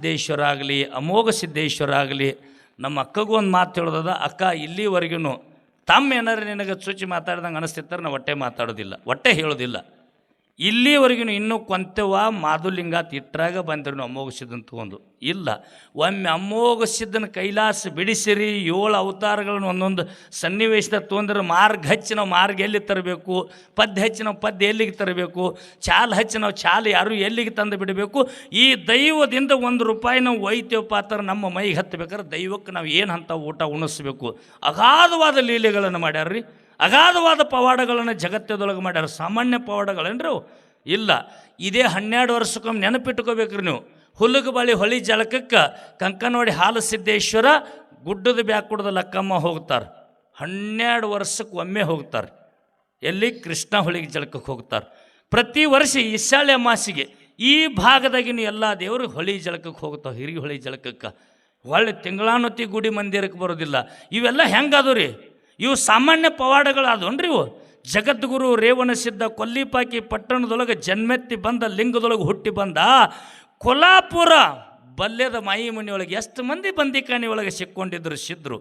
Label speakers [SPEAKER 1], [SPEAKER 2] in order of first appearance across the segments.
[SPEAKER 1] ಸಿದ್ದೇಶ್ವರ ಆಗಲಿ, ಅಮೋಘ ಸಿದ್ದೇಶ್ವರ ಆಗಲಿ, ನಮ್ಮ ಅಕ್ಕಗೂ ಒಂದು ಮಾತು ಹೇಳೋದದ, ಅಕ್ಕ ಇಲ್ಲಿವರೆಗೂ ತಮ್ಮ ಏನಾರು ನಿನಗೆ ಚುಚ್ಚಿ ಮಾತಾಡ್ದಂಗೆ ಅನಿಸ್ತಿರ್ತಾರೆ ನಾವು ಹೊಟ್ಟೆ ಮಾತಾಡೋದಿಲ್ಲ, ಹೊಟ್ಟೆ ಹೇಳೋದಿಲ್ಲ. ಇಲ್ಲಿವರೆಗೂ ಇನ್ನೂ ಕೊಂತೆವ ಮಾಧುಲಿಂಗ ಇಟ್ರಾಗ ಬಂದಿರೋ ಅಮೋಘ ಸಿದ್ಧನ ತಗೊಂಡು. ಇಲ್ಲ, ಒಮ್ಮೆ ಅಮೋಘ ಸಿದ್ಧನ ಕೈಲಾಸ ಬಿಡಿಸಿರಿ, ಏಳು ಅವತಾರಗಳನ್ನು ಒಂದೊಂದು ಸನ್ನಿವೇಶದ ತೊಂದರೆ ಮಾರ್ಗ ಹಚ್ಚಿ ನಾವು ಮಾರ್ಗ ಎಲ್ಲಿ ತರಬೇಕು, ಪದ್ಯ ಹಚ್ಚಿ ನಾವು ಪದ್ಯ ಎಲ್ಲಿಗೆ ತರಬೇಕು, ಚಾಲ್ ಹಚ್ಚಿ ನಾವು ಚಾಲ್ ಯಾರು ಎಲ್ಲಿಗೆ ತಂದು ಬಿಡಬೇಕು, ಈ ದೈವದಿಂದ ಒಂದು ರೂಪಾಯಿ ನಾವು ಒಯ್ತೇವಪ್ಪ ಪಾತ್ರ ನಮ್ಮ ಮೈಗೆ ಹತ್ತಬೇಕಾದ್ರೆ ದೈವಕ್ಕೆ ನಾವು ಏನು ಅಂತ ಊಟ ಉಣಿಸ್ಬೇಕು. ಅಗಾಧವಾದ ಲೀಲೆಗಳನ್ನು ಮಾಡ್ಯಾರ್ರಿ. ಅಗಾಧವಾದ ಪವಾಡಗಳನ್ನು ಜಗತ್ತದೊಳಗೆ ಮಾಡ್ಯಾರ. ಸಾಮಾನ್ಯ ಪವಾಡಗಳೇನ್ರಿ ಇಲ್ಲ. ಇದೇ ಹನ್ನೆರಡು ವರ್ಷಕ್ಕೊಮ್ಮೆ ನೆನಪಿಟ್ಕೋಬೇಕ್ರಿ ನೀವು. ಹುಲ್ಲುಗು ಬಳಿ ಹೊಳಿ ಜಳಕಕ್ಕೆ ಕಂಕನೋಡಿ ಹಾಲು ಸಿದ್ದೇಶ್ವರ ಗುಡ್ಡದ ಬ್ಯಾಕುಡದ ಲಕ್ಕಮ್ಮ ಹೋಗ್ತಾರೆ. ಹನ್ನೆರಡು ವರ್ಷಕ್ಕೆ ಒಮ್ಮೆ ಹೋಗ್ತಾರೆ. ಎಲ್ಲಿ? ಕೃಷ್ಣ ಹೊಳಿಗೆ ಜಲಕಕ್ಕೆ ಹೋಗ್ತಾರೆ. ಪ್ರತಿ ವರ್ಷ ಇಸಾಳೆ ಅಮಾಸಿಗೆ ಈ ಭಾಗದಾಗಿನ ಎಲ್ಲ ದೇವರು ಹೊಳಿ ಜಳಕಕ್ಕೆ ಹೋಗ್ತಾವೆ. ಹಿರಿಗಿ ಹೊಳಿ ಜಳಕಕ್ಕೆ ಒಳ್ಳೆ ತಿಂಗಳಾನೊತ್ತಿ ಗುಡಿ ಮಂದಿರಕ್ಕೆ ಬರೋದಿಲ್ಲ. ಇವೆಲ್ಲ ಹೆಂಗಾದವು ರೀ? ಇವು ಸಾಮಾನ್ಯ ಪವಾಡಗಳು ಅದನ್ರಿ ಇವು. ಜಗದ್ಗುರು ರೇವಣ ಸಿದ್ಧ ಕೊಲ್ಲಿಪಾಕಿ ಪಟ್ಟಣದೊಳಗೆ ಜನ್ಮೆತ್ತಿ ಬಂದ, ಲಿಂಗದೊಳಗೆ ಹುಟ್ಟಿ ಬಂದ, ಕೊಲ್ಲಾಪುರ ಬಲ್ಯದ ಮಾಯಿ ಮನೆಯೊಳಗೆ ಎಷ್ಟು ಮಂದಿ ಬಂದಿಕಾನಿ ಒಳಗೆ ಸಿಕ್ಕೊಂಡಿದ್ರು ಸಿದ್ರು.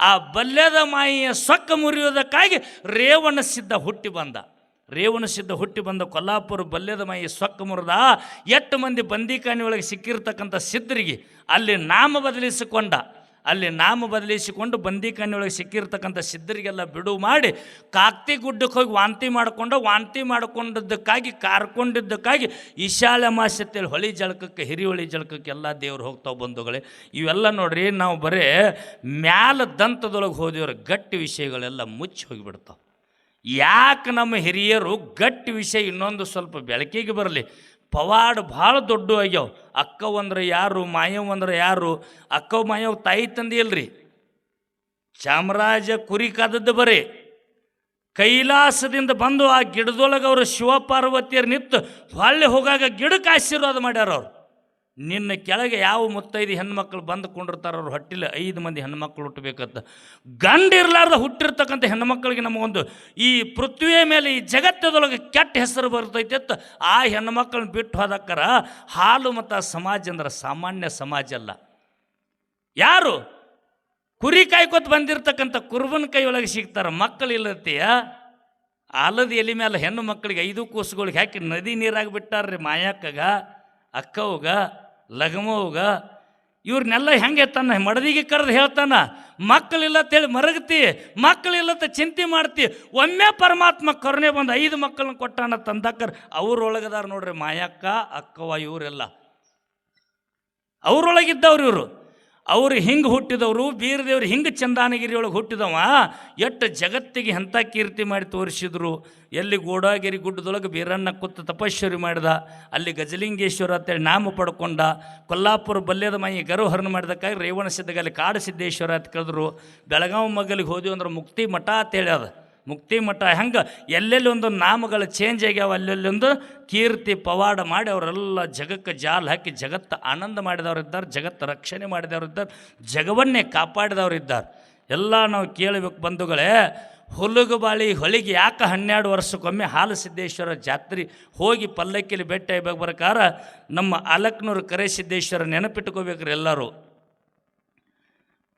[SPEAKER 1] ಆ ಬಲ್ಯದ ಮಾಯಿಯ ಸೊಕ್ಕ ಮುರಿಯೋದಕ್ಕಾಗಿ ರೇವಣ ಸಿದ್ಧ ಹುಟ್ಟಿ ಬಂದ. ರೇವಣ ಸಿದ್ಧ ಹುಟ್ಟಿ ಬಂದ ಕೊಲ್ಲಾಪುರ ಬಲ್ಯದ ಮಾಯಿ ಸೊಕ್ಕ ಮುರಿದ ಎಷ್ಟು ಮಂದಿ ಬಂದಿಕಾನಿ ಒಳಗೆ ಸಿಕ್ಕಿರ್ತಕ್ಕಂಥ ಸಿದ್ಧರಿಗೆ ಅಲ್ಲಿ ನಾಮ ಬದಲಿಸಿಕೊಂಡ. ಅಲ್ಲಿ ನಾಮ ಬದಲಿಸಿಕೊಂಡು ಬಂದಿಕಣ್ಣಿಯೊಳಗೆ ಸಿಕ್ಕಿರ್ತಕ್ಕಂಥ ಸಿದ್ಧರಿಗೆಲ್ಲ ಬಿಡು ಮಾಡಿ ಕಾಕ್ತಿ ಗುಡ್ಡಕ್ಕೆ ಹೋಗಿ ವಾಂತಿ ಮಾಡಿಕೊಂಡು, ವಾಂತಿ ಮಾಡಿಕೊಂಡಿದ್ದಕ್ಕಾಗಿ, ಕಾರ್ಕೊಂಡಿದ್ದಕ್ಕಾಗಿ ವಿಶಾಲ ಮಾಸ್ಯತೆಯಲ್ಲಿ ಹೊಳಿ ಜಳಕಕ್ಕೆ ಹಿರಿಯೊಳಿ ಜಳಕಕ್ಕೆ ಎಲ್ಲ ದೇವ್ರು ಹೋಗ್ತಾವೆ ಬಂಧುಗಳೇ. ಇವೆಲ್ಲ ನೋಡ್ರಿ ನಾವು ಬರೀ ಮ್ಯಾಲ ದಂತದೊಳಗೆ ಹೋದೇವ್ರ ಗಟ್ಟಿ ವಿಷಯಗಳೆಲ್ಲ ಮುಚ್ಚಿ ಹೋಗಿಬಿಡ್ತಾವೆ. ಯಾಕೆ ನಮ್ಮ ಹಿರಿಯರು ಗಟ್ಟಿ ವಿಷಯ ಇನ್ನೊಂದು ಸ್ವಲ್ಪ ಬೆಳಕಿಗೆ ಬರಲಿ? ಪವಾಡ ಭಾಳ ದೊಡ್ಡ ಆಗ್ಯಾವ. ಅಕ್ಕವ್ ಅಂದ್ರೆ ಯಾರು, ಮಾಯವ್ ಅಂದ್ರೆ ಯಾರು? ಅಕ್ಕವ್, ಮಾಯವ್ ತಾಯಿ ತಂದೆ ಇಲ್ರಿ. ಚಾಮರಾಜ ಕುರಿ ಕಾದದ್ದು ಬರೀ. ಕೈಲಾಸದಿಂದ ಬಂದು ಆ ಗಿಡದೊಳಗೆ ಅವರು ಶಿವಪಾರ್ವತಿಯರು ನಿಂತು ಹೊಳ್ಳಿ ಹೋಗಾಗ ಗಿಡಕ್ಕೆ ಆಶೀರ್ವಾದ ಮಾಡ್ಯಾರ ಅವ್ರು. ನಿನ್ನ ಕೆಳಗೆ ಯಾವ ಮುತ್ತೈದು ಹೆಣ್ಮಕ್ಳು ಬಂದು ಕೊಂಡಿರ್ತಾರ ಅವ್ರು ಹೊಟ್ಟಿಲ್ಲ ಐದು ಮಂದಿ ಹೆಣ್ಮಕ್ಳು ಹುಟ್ಟಬೇಕಂತ. ಗಂಡ ಇರ್ಲಾರ್ದ ಹುಟ್ಟಿರ್ತಕ್ಕಂಥ ಹೆಣ್ಮಕ್ಳಿಗೆ ನಮಗೊಂದು ಈ ಪೃಥ್ವಿಯ ಮೇಲೆ ಈ ಜಗತ್ತದೊಳಗೆ ಕೆಟ್ಟ ಹೆಸರು ಬರ್ತೈತೆ ಅಂತ ಆ ಹೆಣ್ಮಕ್ಳನ್ನ ಬಿಟ್ಟು ಹೋದಕ್ಕರ ಹಾಲು ಮತ್ತು ಸಮಾಜ ಅಂದ್ರೆ ಸಾಮಾನ್ಯ ಸಮಾಜ ಅಲ್ಲ. ಯಾರು? ಕುರಿ ಕಾಯ್ಕೊತ ಬಂದಿರತಕ್ಕಂಥ ಕುರುಬನ ಒಳಗೆ ಸಿಗ್ತಾರೆ ಮಕ್ಕಳು ಇಲ್ಲತ್ತೀಯ ಆಲದ ಎಲೆ ಮೇಲೆ ಹೆಣ್ಣು ಮಕ್ಕಳಿಗೆ ಐದು ಕೂಸುಗಳಿಗೆ ಹಾಕಿ ನದಿ ನೀರಾಗಿ ಬಿಟ್ಟಾರ್ರಿ ಮಾಯಕ್ಕಗ ಅಕ್ಕವ್ಗ. ಲಗಮವ್ಗ ಇವ್ರನ್ನೆಲ್ಲ ಹೆಂಗೆ ತನ್ನ ಮಡದಿಗೆ ಕರೆದು ಹೇಳ್ತಾನ? ಮಕ್ಕಳಿಲ್ಲ ಅಂತೇಳಿ ಮರಗತಿ, ಮಕ್ಕಳಿಲ್ಲ ಅಂತ ಚಿಂತೆ ಮಾಡ್ತಿ. ಒಮ್ಮೆ ಪರಮಾತ್ಮ ಕರುಣೆ ಬಂದು ಐದು ಮಕ್ಕಳನ್ನ ಕೊಟ್ಟಾನ ತಂದಕ್ಕರ್ ಅವ್ರೊಳಗದಾರ ನೋಡ್ರಿ ಮಾಯಕ್ಕ ಅಕ್ಕವ ಇವರೆಲ್ಲ. ಅವ್ರೊಳಗಿದ್ದವ್ರು ಇವರು. ಅವ್ರು ಹಿಂಗೆ ಹುಟ್ಟಿದವರು, ಬೀರದೇವ್ರು ಹಿಂಗೆ ಚಂದಾನಗಿರಿ ಒಳಗೆ ಹುಟ್ಟಿದವ, ಎಷ್ಟು ಜಗತ್ತಿಗೆ ಎಂಥ ಕೀರ್ತಿ ಮಾಡಿ ತೋರಿಸಿದ್ರು. ಎಲ್ಲಿ ಗೋಡಾಗಿರಿ ಗುಡ್ಡದೊಳಗೆ ಬೀರಣ್ಣ ಕೂತು ತಪಶ್ವರಿ ಮಾಡಿದ, ಅಲ್ಲಿ ಗಜಲಿಂಗೇಶ್ವರ ಅಂತೇಳಿ ನಾಮ ಪಡ್ಕೊಂಡ, ಕೊಲ್ಲಾಪುರ ಬಲ್ಯದ ಮೈ ಗರುಹರಣ ಮಾಡಿದಕ್ಕಾಗಿ ರೇವಣ ಸಿದ್ಧಗಲ್ಲಿ ಕಾಡು ಸಿದ್ದೇಶ್ವರ ಅಂತ ಕರೆದ್ರು. ಬೆಳಗಾವಿ ಮಗಲಿಗೆ ಹೋದ್ವಿ ಅಂದ್ರೆ ಮುಕ್ತಿ ಮಠ ಅಂತ ಹೇಳ್ಯದ ಮುಕ್ತಿ ಮಠ ಹೆಂಗೆ? ಎಲ್ಲೆಲ್ಲಿ ಒಂದು ನಾಮಗಳು ಚೇಂಜ್ ಆಗ್ಯಾವ, ಅಲ್ಲೆಲ್ಲಿ ಒಂದು ಕೀರ್ತಿ ಪವಾಡ ಮಾಡಿ ಅವರೆಲ್ಲ ಜಗಕ್ಕೆ ಜಾಲ್ ಹಾಕಿ ಜಗತ್ತು ಆನಂದ ಮಾಡಿದವರಿದ್ದಾರೆ ಜಗತ್ತು ರಕ್ಷಣೆ ಮಾಡಿದವರಿದ್ದಾರೆ ಜಗವನ್ನೇ ಕಾಪಾಡಿದವರಿದ್ದಾರೆ ಎಲ್ಲ ನಾವು ಕೇಳಬೇಕು ಬಂಧುಗಳೇ, ಹುಲುಗು ಬಾಳಿ ಹೊಳಿಗೆ ಯಾಕೆ ಹನ್ನೆರಡು ವರ್ಷಕ್ಕೊಮ್ಮೆ ಹಾಲು ಸಿದ್ದೇಶ್ವರ ಜಾತ್ರೆ ಹೋಗಿ ಪಲ್ಲಕ್ಕಿಲಿ ಬೆಟ್ಟ ಬರಕಾರ ನಮ್ಮ ಅಲಕ್ನೂರು ಕರೆ ಸಿದ್ದೇಶ್ವರ ನೆನಪಿಟ್ಕೋಬೇಕ್ರಿ ಎಲ್ಲರೂ.